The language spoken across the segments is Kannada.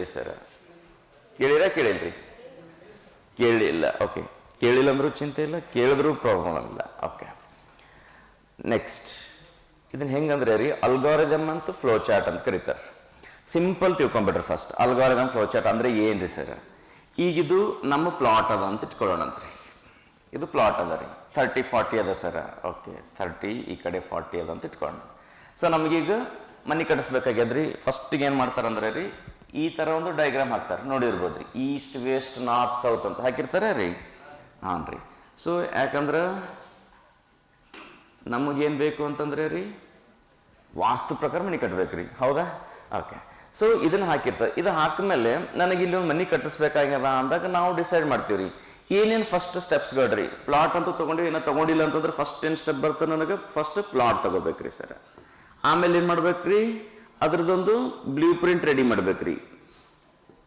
ಕೇಳಿದ್ರಿ ಸರ್ ಕೇಳಿರ ಕೇಳಿಲ್ರಿ ಕೇಳಿಲ್ಲ ಓಕೆ ಕೇಳಿಲ್ಲ ಅಂದ್ರೂ ಚಿಂತೆ ಇಲ್ಲ, ಕೇಳಿದ್ರೂ ಪ್ರಾಬ್ಲಮ್ ಇಲ್ಲ ಓಕೆ ನೆಕ್ಸ್ಟ್ ಇದನ್ನ ಹೆಂಗಂದ್ರೆ ರೀ ಅಲ್ಗಾರಿದಮ್ ಅಂತ ಫ್ಲೋ ಚಾರ್ಟ್ ಅಂತ ಕರೀತಾರೆ. ಸಿಂಪಲ್ ತಿಳ್ಕೊಂಬಿಟ್ರಿ ಫಸ್ಟ್ ಅಲ್ಗಾರಿದಮ್ ಫ್ಲೋ ಚಾರ್ಟ್ ಅಂದ್ರೆ ಏನ್ರಿ ಸರ್ ಈಗಿದು ನಮ್ಮ ಪ್ಲಾಟ್ ಅದ ಅಂತ ಇಟ್ಕೊಳ್ಳೋಣಂತ್ರಿ ಇದು ಪ್ಲಾಟ್ ಅದ ರೀ. ಥರ್ಟಿ ಫಾರ್ಟಿ ಅದ ಸರ ಓಕೆ ಥರ್ಟಿ ಈ ಕಡೆ ಫಾರ್ಟಿ ಅದ ಅಂತ ಇಟ್ಕೊಳ್ಳೋಣ. ಸೊ ನಮಗೀಗ ಮನೆ ಕಟ್ಟಿಸ್ಬೇಕಾಗ್ಯದ್ರಿ ಫಸ್ಟಿಗೆ ಏನು ಮಾಡ್ತಾರಂದ್ರೆ ರೀ ಈ ಥರ ಒಂದು ಡಯಾಗ್ರಾಮ್ ಹಾಕ್ತಾರೆ. ನೋಡಿರ್ಬೋದು ರೀ. ಈಸ್ಟ್ ವೆಸ್ಟ್ ನಾರ್ತ್ ಸೌತ್ ಅಂತ ಹಾಕಿರ್ತಾರೆ ರೀ. ಹಾಂ ರೀ. ಸೊ ಯಾಕಂದ್ರೆ ನಮಗೇನು ಬೇಕು ಅಂತಂದ್ರೆ ರೀ, ವಾಸ್ತು ಪ್ರಕಾರ ಮನೆ ರೀ. ಹೌದಾ? ಓಕೆ ಸೊ ಇದನ್ನ ಹಾಕಿರ್ತಾರೆ ಇದು ಹಾಕಿದ್ಮೇಲೆ ನನಗೆ ಇಲ್ಲಿ ಒಂದು ಮನೆ ಕಟ್ಟಿಸ್ಬೇಕಾಗ್ಯದ ಅಂದಾಗ ನಾವು ಡಿಸೈಡ್ ಮಾಡ್ತೀವಿ ರೀ. ಏನೇನು ಫಸ್ಟ್ ಸ್ಟೆಪ್ಸ್ಗಳ್ರಿ ಪ್ಲಾಟ್ ಅಂತೂ ತೊಗೊಂಡು ಏನೋ ತೊಗೊಂಡಿಲ್ಲ ಅಂತಂದ್ರೆ ಫಸ್ಟ್ ಏನು ಸ್ಟೆಪ್ ಬರ್ತದೆ ನನಗೆ? ಫಸ್ಟ್ ಪ್ಲಾಟ್ ತೊಗೋಬೇಕ್ರಿ ಸರ್. ಆಮೇಲೆ ಏನು ಮಾಡ್ಬೇಕ್ರಿ? ಅದ್ರದ್ದೊಂದು ಬ್ಲೂ ಪ್ರಿಂಟ್ ರೆಡಿ ಮಾಡ್ಬೇಕ್ರಿ.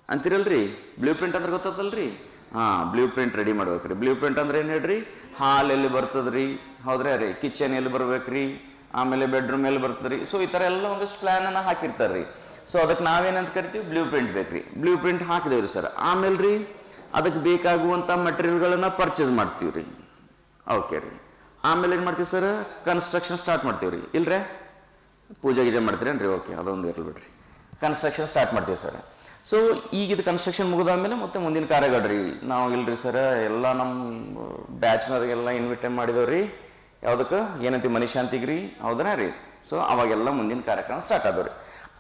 ಅಂತೀರಲ್ರಿ? ಬ್ಲೂ ಪ್ರಿಂಟ್ ಅಂದ್ರೆ ಗೊತ್ತಲ್ರಿ ಹಾಂ ಬ್ಲೂ ಪ್ರಿಂಟ್ ರೆಡಿ ಮಾಡ್ಬೇಕ್ರಿ. ಬ್ಲೂ ಪ್ರಿಂಟ್ ಅಂದ್ರೆ ಏನು ಹೇಳ್ರಿ? ಹಾಲ್ ಎಲ್ಲಿ ಬರ್ತದ್ರಿ. ಹೌದ್ರಿ ರೀ ಕಿಚನ್ ಎಲ್ಲಿ ಬರ್ಬೇಕ್ರಿ. ಆಮೇಲೆ ಬೆಡ್ರೂಮ್ ಎಲ್ಲಿ ಬರ್ತದ್ರಿ. ಸೊ ಈ ಥರ ಎಲ್ಲ ಒಂದಿಷ್ಟು ಪ್ಲ್ಯಾನನ್ನು ಹಾಕಿರ್ತಾರೆ ರೀ ಸೊ ಅದಕ್ಕೆ ನಾವೇನಂತ ಕರಿತೀವಿ? ಬ್ಲೂ ಪ್ರಿಂಟ್ ಬೇಕ್ರಿ. ಬ್ಲೂ ಪ್ರಿಂಟ್ ಹಾಕಿದೇವ್ರಿ ಸರ್ ಆಮೇಲೆ ರೀ ಅದಕ್ಕೆ ಬೇಕಾಗುವಂಥ ಮಟೀರಿಯಲ್ಗಳನ್ನು ಪರ್ಚೇಸ್ ಮಾಡ್ತೀವಿ ರೀ ಓಕೆ ರೀ. ಆಮೇಲೆ ಏನು ಮಾಡ್ತೀವಿ ಸರ್ ಕನ್ಸ್ಟ್ರಕ್ಷನ್ ಸ್ಟಾರ್ಟ್ ಮಾಡ್ತೀವಿ ರೀ ಇಲ್ರೇ? ಪೂಜೆ ಗೀಜೆ ಮಾಡ್ತೀರೇನ್ರಿ? ಓಕೆ ಅದೊಂದು ಇರಲಿ ಬಿಡ್ರಿ. ಕನ್ಸ್ಟ್ರಕ್ಷನ್ ಸ್ಟಾರ್ಟ್ ಮಾಡ್ತೀವಿ ಸರ್. ಸೊ ಈಗ ಇದು ಕನ್ಸ್ಟ್ರಕ್ಷನ್ ಮುಗಿದಾದ್ಮೇಲೆ ಮತ್ತೆ ಮುಂದಿನ ಕಾರ್ಯಗಳ್ರಿ. ನಾವು ಇಲ್ರಿ ಸರ್, ಎಲ್ಲ ನಮ್ಮ ಬ್ಯಾಚ್ನವ್ರಿಗೆಲ್ಲ ಇನ್ವಿಟೇ ಮಾಡಿದವ್ರಿ. ಯಾವುದಕ್ಕೆ? ಏನಂತೀವಿ ಮನಿ ಶಾಂತಿಗೆ ರೀ? ಹೌದಾ ರೀ ಸೊ ಅವಾಗೆಲ್ಲ ಮುಂದಿನ ಕಾರ್ಯಕ್ರಮ ಸ್ಟಾರ್ಟ್ ಆದವ್ರಿ.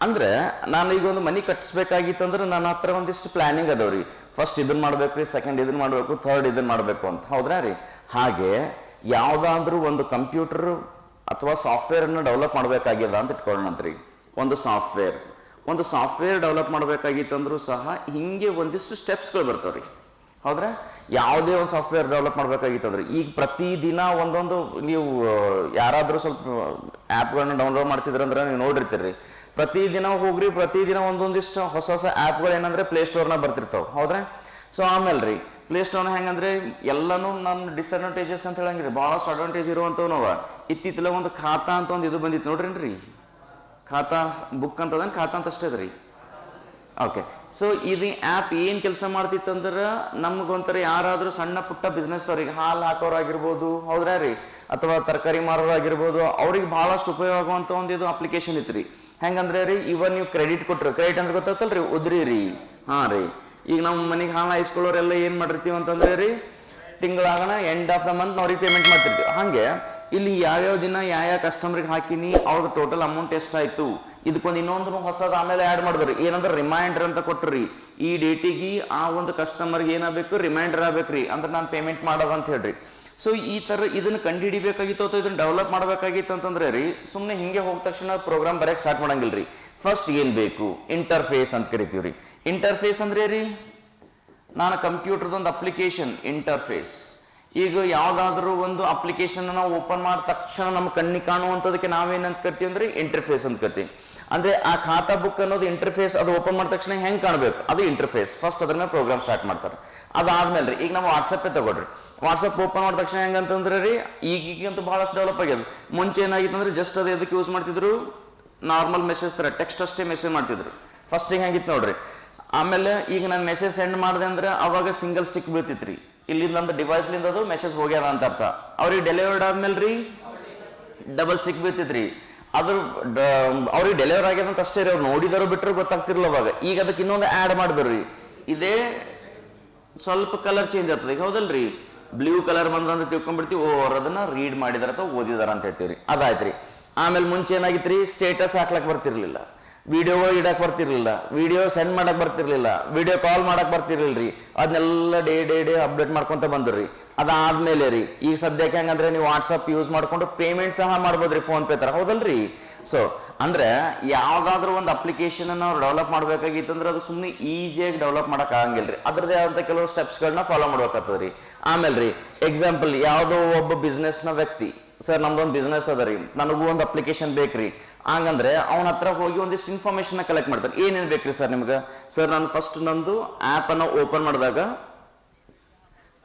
ಅಂದ್ರೆ, ನಾನು ಈಗ ಒಂದು ಮನಿ ಕಟ್ಟಿಸ್ಬೇಕಾಗಿತ್ತಂದ್ರೆ ನನ್ನ ಹತ್ರ ಒಂದಿಷ್ಟು ಪ್ಲಾನಿಂಗ್ ಅದಾವ್ರಿ. ಫಸ್ಟ್ ಇದನ್ನ ಮಾಡ್ಬೇಕ್ರಿ ಸೆಕೆಂಡ್ ಇದನ್ನ ಮಾಡಬೇಕು ಥರ್ಡ್ ಇದನ್ನ ಮಾಡಬೇಕು ಅಂತ. ಹೌದ್ರಾ ರೀ? ಹಾಗೆ, ಯಾವುದಾದ್ರೂ ಒಂದು ಕಂಪ್ಯೂಟರ್ ಅಥವಾ ಸಾಫ್ಟ್ವೇರ್ ಅನ್ನು ಡೆವಲಪ್ ಮಾಡಬೇಕಾಗ್ಯದ ಅಂತ ಇಟ್ಕೊಳ್ಳೋಣಂತ್ರಿ. ಒಂದು ಸಾಫ್ಟ್ವೇರ್ ಒಂದು ಸಾಫ್ಟ್ವೇರ್ ಡೆವಲಪ್ ಮಾಡಬೇಕಾಗಿತ್ತಂದ್ರೂ ಸಹ ಹಿಂಗೆ ಒಂದಿಷ್ಟು ಸ್ಟೆಪ್ಸ್ಗಳು ಬರ್ತಾವೆ ರೀ ಹೌದ್ರೆ? ಯಾವುದೇ ಒಂದು ಸಾಫ್ಟ್ವೇರ್ ಡೆವಲಪ್ ಮಾಡಬೇಕಾಗಿತ್ತಂದ್ರೆ ಈಗ ಪ್ರತಿದಿನ ಒಂದೊಂದು ನೀವು, ಯಾರಾದರೂ ಸ್ವಲ್ಪ ಆ್ಯಪ್ಗಳನ್ನ ಡೌನ್ಲೋಡ್ ಮಾಡ್ತಿದ್ರಂದ್ರೆ ನೀವು ನೋಡಿರ್ತೀರಿ. ಪ್ರತಿದಿನ ಹೋಗ್ರಿ ಪ್ರತಿದಿನ ಒಂದೊಂದಿಷ್ಟು ಹೊಸ ಹೊಸ ಆ್ಯಪ್ಗಳು ಏನಂದ್ರೆ ಪ್ಲೇಸ್ಟೋರ್ನ ಬರ್ತಿರ್ತಾವೆ. ಹೌದ್ರಾ? ಸೊ ಆಮೇಲೆ ರೀ ಪ್ಲೇಸ್ಟೋರ್ನ ಹೆಂಗಂದ್ರೆ ಎಲ್ಲನೂ ನಮ್ಮ ಡಿಸ್ಅಡ್ವಾಂಟೇಜಸ್ ಅಂತ ಹೇಳಂಗ್ರಿ ಭಾಳಷ್ಟು ಅಡ್ವಾಂಟೇಜ್ ಇರುವಂಥವ್ನವ ನಾವು ಇತ್ತಿತ್ತಲ ಒಂದು ಖಾತಾ ಅಂತ ಒಂದು ಇದು ಬಂದಿತ್ತು. ನೋಡ್ರಿ ಖಾತಾ ಬುಕ್ ಅಂತದನ್ ಖಾತಾ ಅಂತ ಅಷ್ಟೇ ಅದ್ರಿ ಓಕೆ ಸೊ ಇದು ಆ್ಯಪ್ ಏನು ಕೆಲಸ ಮಾಡ್ತಿತ್ತಂದ್ರೆ ನಮಗೊಂಥರ ಯಾರಾದರೂ ಸಣ್ಣ ಪುಟ್ಟ ಬಿಸ್ನೆಸ್ದವ್ರಿಗೆ ಹಾಲು ಹಾಕೋರಾಗಿರ್ಬೋದು, ಹೌದ್ರಾ ರೀ? ಅಥವಾ ತರಕಾರಿ ಮಾರೋರಾಗಿರ್ಬೋದು, ಅವ್ರಿಗೆ ಭಾಳಷ್ಟು ಉಪಯೋಗ ಆಗುವಂಥ ಒಂದು ಇದು ಅಪ್ಲಿಕೇಶನ್ ಇತ್ತು ರೀ ಹೆಂಗಂದ್ರೆ ರೀ ಇವನ್ ನೀವು ಕ್ರೆಡಿಟ್ ಕೊಟ್ಟರು ಕ್ರೆಡಿಟ್ ಅಂದ್ರೆ ಗೊತ್ತಾತಲ್ರಿ ಉದ್ರಿ ರೀ. ಹಾಂ ರೀ. ಈಗ ನಮ್ಮ ಮನೆಗೆ ಹಾಲು ಹಾಯಿಸ್ಕೊಳ್ಳೋರೆಲ್ಲ ಏನು ಮಾಡಿರ್ತೀವಿ ಅಂತಂದ್ರೆ ರೀ, ತಿಂಗಳಾಗಣ ಎಂಡ್ ಆಫ್ ದ ಮಂತ್ ಅವ್ರಿಗೆ ಪೇಮೆಂಟ್ ಮಾಡ್ತಿರ್ತೀವಿ. ಹಾಗೆ ಇಲ್ಲಿ ಯಾವ್ಯಾವ ದಿನ ಯಾವ ಕಸ್ಟಮರ್ಗೆ ಹಾಕಿನಿ ಅವ್ರದ್ದು ಟೋಟಲ್ ಅಮೌಂಟ್ ಎಷ್ಟಾಯಿತು? ಇದಕ್ಕೊಂದು ಇನ್ನೊಂದು ಹೊಸದು ಆಮೇಲೆ ಆ್ಯಡ್ ಮಾಡಿದ್ರಿ ಏನಂದ್ರೆ ರಿಮೈಂಡರ್ ಅಂತ ಕೊಟ್ರಿ ಈ ಡೇಟಿಗೆ ಆ ಒಂದು ಕಸ್ಟಮರ್ಗೆ ಏನಾಗಬೇಕು? ರಿಮೈಂಡರ್ ಆಗ್ಬೇಕ್ರಿ ಅಂದ್ರೆ ನಾನು ಪೇಮೆಂಟ್ ಮಾಡೋದು ಅಂತ ಹೇಳ್ರಿ. ಸೊ ಈ ಥರ ಇದನ್ನು ಕಂಡು ಹಿಡಿಬೇಕಾಗಿತ್ತು ಅಥವಾ ಇದನ್ನು ಡೆವಲಪ್ ಮಾಡಬೇಕಾಗಿತ್ತು ಅಂತಂದ್ರೆ ರೀ ಸುಮ್ಮನೆ ಹಿಂಗೆ ಹೋದ ತಕ್ಷಣ ಪ್ರೋಗ್ರಾಮ್ ಬರೆಯಕ್ಕೆ ಸ್ಟಾರ್ಟ್ ಮಾಡೋಂಗಿಲ್ಲ ರೀ ಫಸ್ಟ್ ಏನು ಬೇಕು? ಇಂಟರ್ಫೇಸ್ ಅಂತ ಕರಿತೀವಿ ರೀ ಇಂಟರ್ಫೇಸ್ ಅಂದ್ರೆ ರೀ? ನಾನು ಕಂಪ್ಯೂಟರ್ದೊಂದು ಅಪ್ಲಿಕೇಶನ್ ಇಂಟರ್ಫೇಸ್ ಈಗ ಯಾವುದಾದ್ರೂ ಒಂದು ಅಪ್ಲಿಕೇಶನ್ ನಾವು ಓಪನ್ ಮಾಡಿದ ತಕ್ಷಣ ನಮ್ಮ ಕಣ್ಣಿಗೆ ಕಾಣುವಂಥದಕ್ಕೆ ನಾವೇನಂತ ಕರಿತೀವಿ ಅಂದ್ರೆ ಇಂಟರ್ಫೇಸ್ ಅಂತ ಕರಿತೀವಿ. ಅಂದ್ರೆ ಆ ಖಾತಾ ಬುಕ್ ಅನ್ನೋದು ಇಂಟರ್ಫೇಸ್ ಅದು ಓಪನ್ ಮಾಡಿದ ತಕ್ಷಣ ಹೆಂಗೆ ಕಾಣಬೇಕು? ಅದು ಇಂಟರ್ಫೇಸ್ ಫಸ್ಟ್ ಅದ್ರ ಮೇಲೆ ಪ್ರೋಗ್ರಾಮ್ ಸ್ಟಾರ್ಟ್ ಮಾಡ್ತಾರೆ. ಅದಾದ್ಮೇಲೆ ರೀ, ಈಗ ನಾವು ವಾಟ್ಸಪ್ಪೇ ತಗೊಳ್ರಿ. ವಾಟ್ಸಪ್ ಓಪನ್ ಮಾಡಿದ ತಕ್ಷಣ ಹೆಂಗಂತಂದ್ರೆ ರೀ, ಈಗೀಗಂತೂ ಭಾಳಷ್ಟು ಡೆವಲಪ್ ಆಗ್ಯದ. ಮುಂಚೆ ಏನಾಗಿತ್ತು ಅಂದ್ರೆ ಜಸ್ಟ್ ಅದು ಎದಕ್ಕೆ ಯೂಸ್ ಮಾಡ್ತಿದ್ರು? ನಾರ್ಮಲ್ ಮೆಸೇಜ್ ತರ ಟೆಕ್ಸ್ಟ್ ಅಷ್ಟೇ ಮೆಸೇಜ್ ಮಾಡ್ತಿದ್ರು. ಫಸ್ಟಿಗೆ ಹೆಂಗಿತ್ತು ನೋಡ್ರಿ? ಆಮೇಲೆ ಈಗ ನಾನು ಮೆಸೇಜ್ ಸೆಂಡ್ ಮಾಡಿದೆ ಅಂದ್ರೆ ಅವಾಗ ಸಿಂಗಲ್ ಸ್ಟಿಕ್ ಬೀಳ್ತಿತ್ತು ರೀ ಇಲ್ಲಿಂದ ಡಿವೈಸ್ಲಿಂದ ಅದು ಮೆಸೇಜ್ ಹೋಗ್ಯದ ಅಂತ ಅರ್ಥ. ಅವ್ರಿಗೆ ಡೆಲಿವರ್ಡ್ ಆದ್ಮೇಲೆ ರೀ ಡಬಲ್ ಸ್ಟಿಕ್ ಬೀಳ್ತಿದ್ರಿ ಅದ್ರ ಡ- ಅವ್ರಿಗೆ ಡೆಲಿವರ್ ಆಗ್ಯದಂತ ಅಷ್ಟೇ ರೀ, ಅವ್ರು ನೋಡಿದಾರೋ ಬಿಟ್ಟರು ಗೊತ್ತಾಗ್ತಿರ್ಲಿಲ್ಲ ಅವಾಗ. ಈಗ ಅದಕ್ಕೆ ಇನ್ನೊಂದು ಆ್ಯಡ್ ಮಾಡಿದ್ರಿ ಇದೇ ಸ್ವಲ್ಪ ಕಲರ್ ಚೇಂಜ್ ಆಗ್ತದೆ. ಈಗ ಹೌದಲ್ರಿ? ಬ್ಲೂ ಕಲರ್ ಬಂದಂತ ತಿಳ್ಕೊಂಡ್ಬಿಡ್ತೀವಿ. ಓ, ಅವ್ರು ಅದನ್ನ ರೀಡ್ ಮಾಡಿದಾರ ಅಥವಾ ಓದಿದಾರ ಅಂತ ಹೇಳ್ತೀವಿ ಅದಾಯ್ತು ರೀ ಆಮೇಲೆ ಮುಂಚೆ ಏನಾಗಿತ್ತು ರೀ ಸ್ಟೇಟಸ್ ಹಾಕ್ಲಕ್ ಬರ್ತಿರ್ಲಿಲ್ಲ. ವಿಡಿಯೋ ಇಡಕ್ಕೆ ಬರ್ತಿರ್ಲಿಲ್ಲ. ವಿಡಿಯೋ ಸೆಂಡ್ ಮಾಡಕ್ ಬರ್ತಿರ್ಲಿಲ್ಲ. ವಿಡಿಯೋ ಕಾಲ್ ಮಾಡಕ್ ಬರ್ತಿರ್ಲಿಲ್ಲ ರೀ ಅದನ್ನೆಲ್ಲ ಡೇ ಡೇ ಡೇ ಅಪ್ಡೇಟ್ ಮಾಡ್ಕೊಂತ ಬಂದ್ರಿ. ಅದಾದ್ಮೇಲೆ ರೀ, ಈಗ ಸದ್ಯಕ್ಕೆ ಹೆಂಗಂದ್ರೆ ನೀವು ವಾಟ್ಸಪ್ ಯೂಸ್ ಮಾಡ್ಕೊಂಡು ಪೇಮೆಂಟ್ ಸಹ ಮಾಡ್ಬೋದ್ರಿ ಫೋನ್ ಪೇ ತರ. ಹೌದಲ್ರಿ? ಸೊ ಅಂದ್ರೆ ಯಾವ್ದಾದ್ರು ಒಂದು ಅಪ್ಲಿಕೇಶನ್ ನಾವು ಡೆವಲಪ್ ಮಾಡ್ಬೇಕಾಗಿತ್ತು ಅಂದ್ರೆ ಅದು ಸುಮ್ಮನೆ ಈಸಿಯಾಗಿ ಡೆವಲಪ್ ಮಾಡಕ್ ಆಗಂಗಿಲ್ಲ ರೀ ಅದ್ರದ್ದೇ ಆದಂತ ಕೆಲವು ಸ್ಟೆಪ್ಸ್ಗಳನ್ನ ಫಾಲೋ ಮಾಡ್ಬೇಕಾಗ್ತದೆ ರೀ ಆಮೇಲೆ ರೀ ಎಕ್ಸಾಂಪಲ್ ಯಾವುದೋ ಒಬ್ಬ ಬಿಸ್ನೆಸ್ನ ವ್ಯಕ್ತಿ ಸರ್ ನಮ್ದೊಂದು ಬಿಸ್ನೆಸ್ ಅದ ರೀ. ನನಗೂ ಒಂದು ಅಪ್ಲಿಕೇಶನ್ ಬೇಕ್ರಿ. ಹಂಗಂದ್ರೆ ಅವನ ಹತ್ರ ಹೋಗಿ ಒಂದಿಷ್ಟು ಇನ್ಫಾರ್ಮೇಶನ್ ಕಲೆಕ್ಟ್ ಮಾಡ್ತಾರೆ ಏನೇನು ಬೇಕ್ರಿ ಸರ್ ನಿಮ್ಗೆ? ಸರ್ ನಾನು ಫಸ್ಟ್ ನಂದು ಆ್ಯಪನ್ನು ಓಪನ್ ಮಾಡಿದಾಗ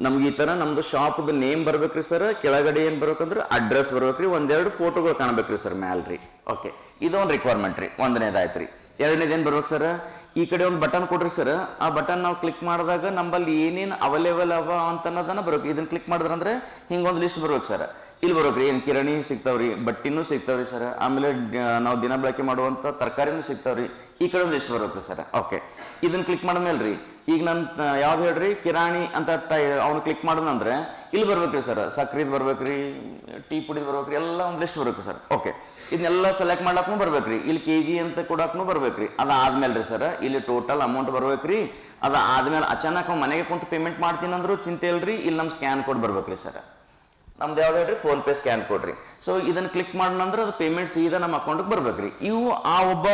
ನಮ್ಗೆ ಈ ಥರ ನಮ್ದು ಶಾಪ್ದು ನೇಮ್ ಬರ್ಬೇಕ್ರಿ ಸರ್ ಕೆಳಗಡೆ ಏನು ಬರ್ಬೇಕಂದ್ರೆ ಅಡ್ರೆಸ್ ಬರ್ಬೇಕ್ರಿ. ಒಂದೆರಡು ಫೋಟೋಗಳು ಕಾಣಬೇಕ್ರಿ ಸರ್ ಮ್ಯಾಲ್ ರೀ ಓಕೆ ಇದೊಂದು ರಿಕ್ವೈರ್ಮೆಂಟ್ ರೀ. ಒಂದನೇದಾಯ್ತು ರೀ ಎರಡನೇದು ಏನು ಬರ್ಬೇಕು ಸರ್ ಈ ಕಡೆ ಒಂದು ಬಟನ್ ಕೊಡ್ರಿ ಸರ್ ಆ ಬಟನ್ ನಾವು ಕ್ಲಿಕ್ ಮಾಡಿದಾಗ ನಮ್ಮಲ್ಲಿ ಏನೇನು ಅವೈಲೇಬಲ್ ಅವ ಅಂತ ಅನ್ನೋದನ್ನ ಬರ್ಬೇಕು. ಇದನ್ನ ಕ್ಲಿಕ್ ಮಾಡಿದ್ರಂದ್ರೆ ಹಿಂಗೊಂದು ಲಿಸ್ಟ್ ಬರ್ಬೇಕು ಸರ್ ಇಲ್ಲಿ ಬರೋಕ್ರಿ, ಏನು ಕಿರಾಣಿ ಸಿಗ್ತಾವ್ರಿ, ಬಟ್ಟಿನೂ ಸಿಗ್ತಾವ್ರಿ ಸರ್. ಆಮೇಲೆ ನಾವು ದಿನ ಬಳಕೆ ಮಾಡುವಂಥ ತರಕಾರಿನೂ ಸಿಗ್ತಾವ್ರಿ. ಈ ಕಡೆ ಒಂದು ಲಿಸ್ಟ್ ಬರ್ಬೇಕು ಸರ್. ಓಕೆ. ಇದನ್ನು ಕ್ಲಿಕ್ ಮಾಡಿದ್ಮೇಲೆ ರೀ ಈಗ ನಾನು ಯಾವ್ದು ಹೇಳ್ರಿ? ಕಿರಾಣಿ ಅಂತ ಟೈ, ಅವ್ನು ಕ್ಲಿಕ್ ಮಾಡಿದ್ನಂದ್ರೆ, ಇಲ್ಲಿ ಬರ್ಬೇಕ್ರಿ ಸರ್. ಸಕ್ರಿದ್ ಬರ್ಬೇಕ್ರಿ, ಟೀ ಪುಡಿದ್ ಬರ್ಬೇಕ್ರಿ, ಎಲ್ಲ ಒಂದು ಲಿಸ್ಟ್ ಬರ್ಬೇಕು ಸರ್. ಓಕೆ. ಇದನ್ನೆಲ್ಲ ಸೆಲೆಕ್ಟ್ ಮಾಡ್ಲಕ್ಕೂ ಬರ್ಬೇಕ್ರಿ. ಇಲ್ಲಿ ಕೆ ಜಿ ಅಂತ ಕೊಡಕ್ಕೂ ಬರ್ಬೇಕ್ರಿ. ಅದಾದ್ಮೇಲೆ ರೀ ಸರ್, ಇಲ್ಲಿ ಟೋಟಲ್ ಅಮೌಂಟ್ ಬರ್ಬೇಕ್ರಿ. ಅದಾದ್ಮೇಲೆ ಅಚಾನಕ್ ಮನೆಗೆ ಕುಂತು ಪೇಮೆಂಟ್ ಮಾಡ್ತೀನಿ ಅಂದ್ರೂ ಚಿಂತೆ ಇಲ್ರಿ, ಇಲ್ಲಿ ನಮ್ಮ ಸ್ಕ್ಯಾನ್ ಕೊಡ್ ಬರ್ಬೇಕ್ರಿ ಸರ್. ನಮ್ದು ಯಾವ್ದು ಹೇಳ್ರಿ? ಫೋನ್ ಪೇ ಸ್ಕ್ಯಾನ್ ಕೊಡ್ರಿ ಸೊ ಇದನ್ನ ಕ್ಲಿಕ್ ಮಾಡಿದ್ರೆ ಅದು ಪೇಮೆಂಟ್ ಸೀದಾ ನಮ್ಮ ಅಕೌಂಟ್ಗೆ ಬರ್ಬೇಕ್ರಿ. ಇವು ಆ ಒಬ್ಬ,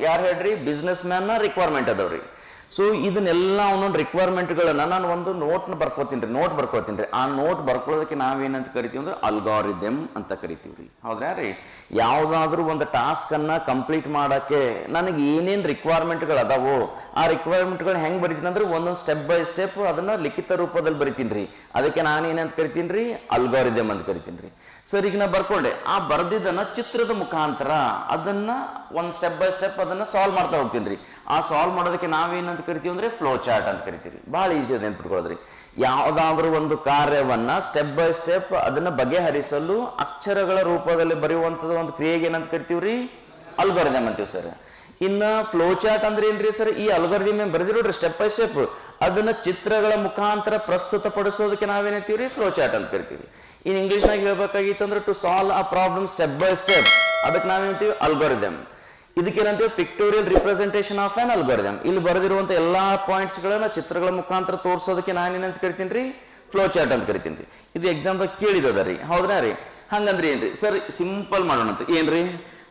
ಯಾರು ಹೇಳ್ರಿ? ಬಿಸ್ನೆಸ್ನ ರಿಕ್ವೈರ್ಮೆಂಟ್ ಅದಾವ್ರಿ. ಸೊ ಇದನ್ನೆಲ್ಲ ಒಂದೊಂದು ರಿಕ್ವೈರ್ಮೆಂಟ್ಗಳನ್ನ ನಾನು ಒಂದು ನೋಟ್ನ ಬರ್ಕೋತೀನಿ ರೀ ನೋಟ್ ಬರ್ಕೋತೀನಿ ರೀ. ಆ ನೋಟ್ ಬರ್ಕೊಳ್ಳೋದಕ್ಕೆ ನಾವೇನಂತ ಕರಿತೀವಿ ಅಂದ್ರೆ ಅಲ್ಗಾರಿದಮ್ ಅಂತ ಕರಿತೀವಿ ರೀ. ಹೌದ್ರಾ ರೀ? ಯಾವುದಾದ್ರೂ ಒಂದು ಟಾಸ್ಕ್ ಅನ್ನ ಕಂಪ್ಲೀಟ್ ಮಾಡಕ್ಕೆ ನನಗೆ ಏನೇನು ರಿಕ್ವೈರ್ಮೆಂಟ್ಗಳು ಅದಾವೋ, ಆ ರಿಕ್ವೈರ್ಮೆಂಟ್ಗಳು ಹೆಂಗೆ ಬರಿತೀನಿ ಅಂದ್ರೆ ಒಂದೊಂದು ಸ್ಟೆಪ್ ಬೈ ಸ್ಟೆಪ್ ಅದನ್ನ ಲಿಖಿತ ರೂಪದಲ್ಲಿ ಬರಿತೀನಿ ರೀ. ಅದಕ್ಕೆ ನಾನು ಏನಂತ ಕರಿತೀನಿ ರೀ? ಅಲ್ಗಾರಿದಮ್ ಅಂತ ಕರಿತೀನಿ ರೀ. ಸರ್, ಈಗ ನಾ ಬರ್ಕೊಂಡೆ. ಆ ಬರ್ದಿದ್ದನ್ನ ಚಿತ್ರದ ಮುಖಾಂತರ ಅದನ್ನ ಒಂದು ಸ್ಟೆಪ್ ಬೈ ಸ್ಟೆಪ್ ಅದನ್ನ ಸಾಲ್ವ್ ಮಾಡ್ತಾ ಹೋಗ್ತೀನಿ ರೀ. ಆ ಸಾಲ್ವ್ ಮಾಡೋದಕ್ಕೆ ನಾವೇನಂತ ಕರಿತೀವಿ ಅಂದ್ರೆ ಫ್ಲೋ ಚಾರ್ಟ್ ಅಂತ ಕರಿತೀವಿ ಭಾಳ ಈಸಿ ಅದು ನೆನ್ಪಿಟ್ಕೊಳ್ಳೋದ್ರಿ ಯಾವುದಾದ್ರೂ ಒಂದು ಕಾರ್ಯವನ್ನ ಸ್ಟೆಪ್ ಬೈ ಸ್ಟೆಪ್ ಅದನ್ನ ಬಗೆಹರಿಸಲು ಅಕ್ಷರಗಳ ರೂಪದಲ್ಲಿ ಬರೆಯುವಂಥದ್ದು ಒಂದು ಕ್ರಿಯೆಗೆ ಏನಂತ ಕರಿತೀವಿ ರೀ ಅಂತೀವಿ ಸರ್ ಇನ್ನ ಫ್ಲೋ ಚಾರ್ಟ್ ಅಂದ್ರೆ ಏನ್ರಿ ಸರ್ ಈ ಅಲ್ಗಾರಿದಮ್ ಬರೆದಿರೋಡ್ರಿ ಸ್ಟೆಪ್ ಬೈ ಸ್ಟೆಪ್ ಅದನ್ನ ಚಿತ್ರಗಳ ಮುಖಾಂತರ ಪ್ರಸ್ತುತ ಪಡಿಸೋದಕ್ಕೆ ನಾವೇನಂತೀವ್ರಿ ಫ್ಲೋ ಚಾರ್ಟ್ ಅಂತ ಕರಿತೀವಿ ಇನ್ ಇಂಗ್ಲೀಷ್ನಾಗ ಹೇಳ್ಬೇಕಾಗಿತ್ತು ಅಂದ್ರೆ to solve a problem step by step ಅದಕ್ಕೆ ನಾವೇನಂತೀವಿ algorithm ಇದಕ್ಕೇನಂತೀವಿ pictorial representation of an algorithm ಇಲ್ಲಿ ಬರೆದಿರುವಂಥ ಎಲ್ಲಾ ಪಾಯಿಂಟ್ಸ್ ಗಳನ್ನ ಚಿತ್ರಗಳ ಮುಖಾಂತರ ತೋರಿಸೋದಕ್ಕೆ ನಾನೇನಂತ ಕರಿತೀನಿ ರೀ ಫ್ಲೋ ಚಾರ್ಟ್ ಅಂತ ಕರಿತೀನಿ ರೀ ಇದು ಎಕ್ಸಾಮ್ದಾಗ ಕೇಳಿದದ ರೀ. ಹೌದ್ರಾ ರೀ? ಹಂಗಂದ್ರೆ ಏನ್ರಿ? ಸರ್ ಸಿಂಪಲ್ ಮಾಡೋಣ ಅಂತ. ಏನ್ರಿ?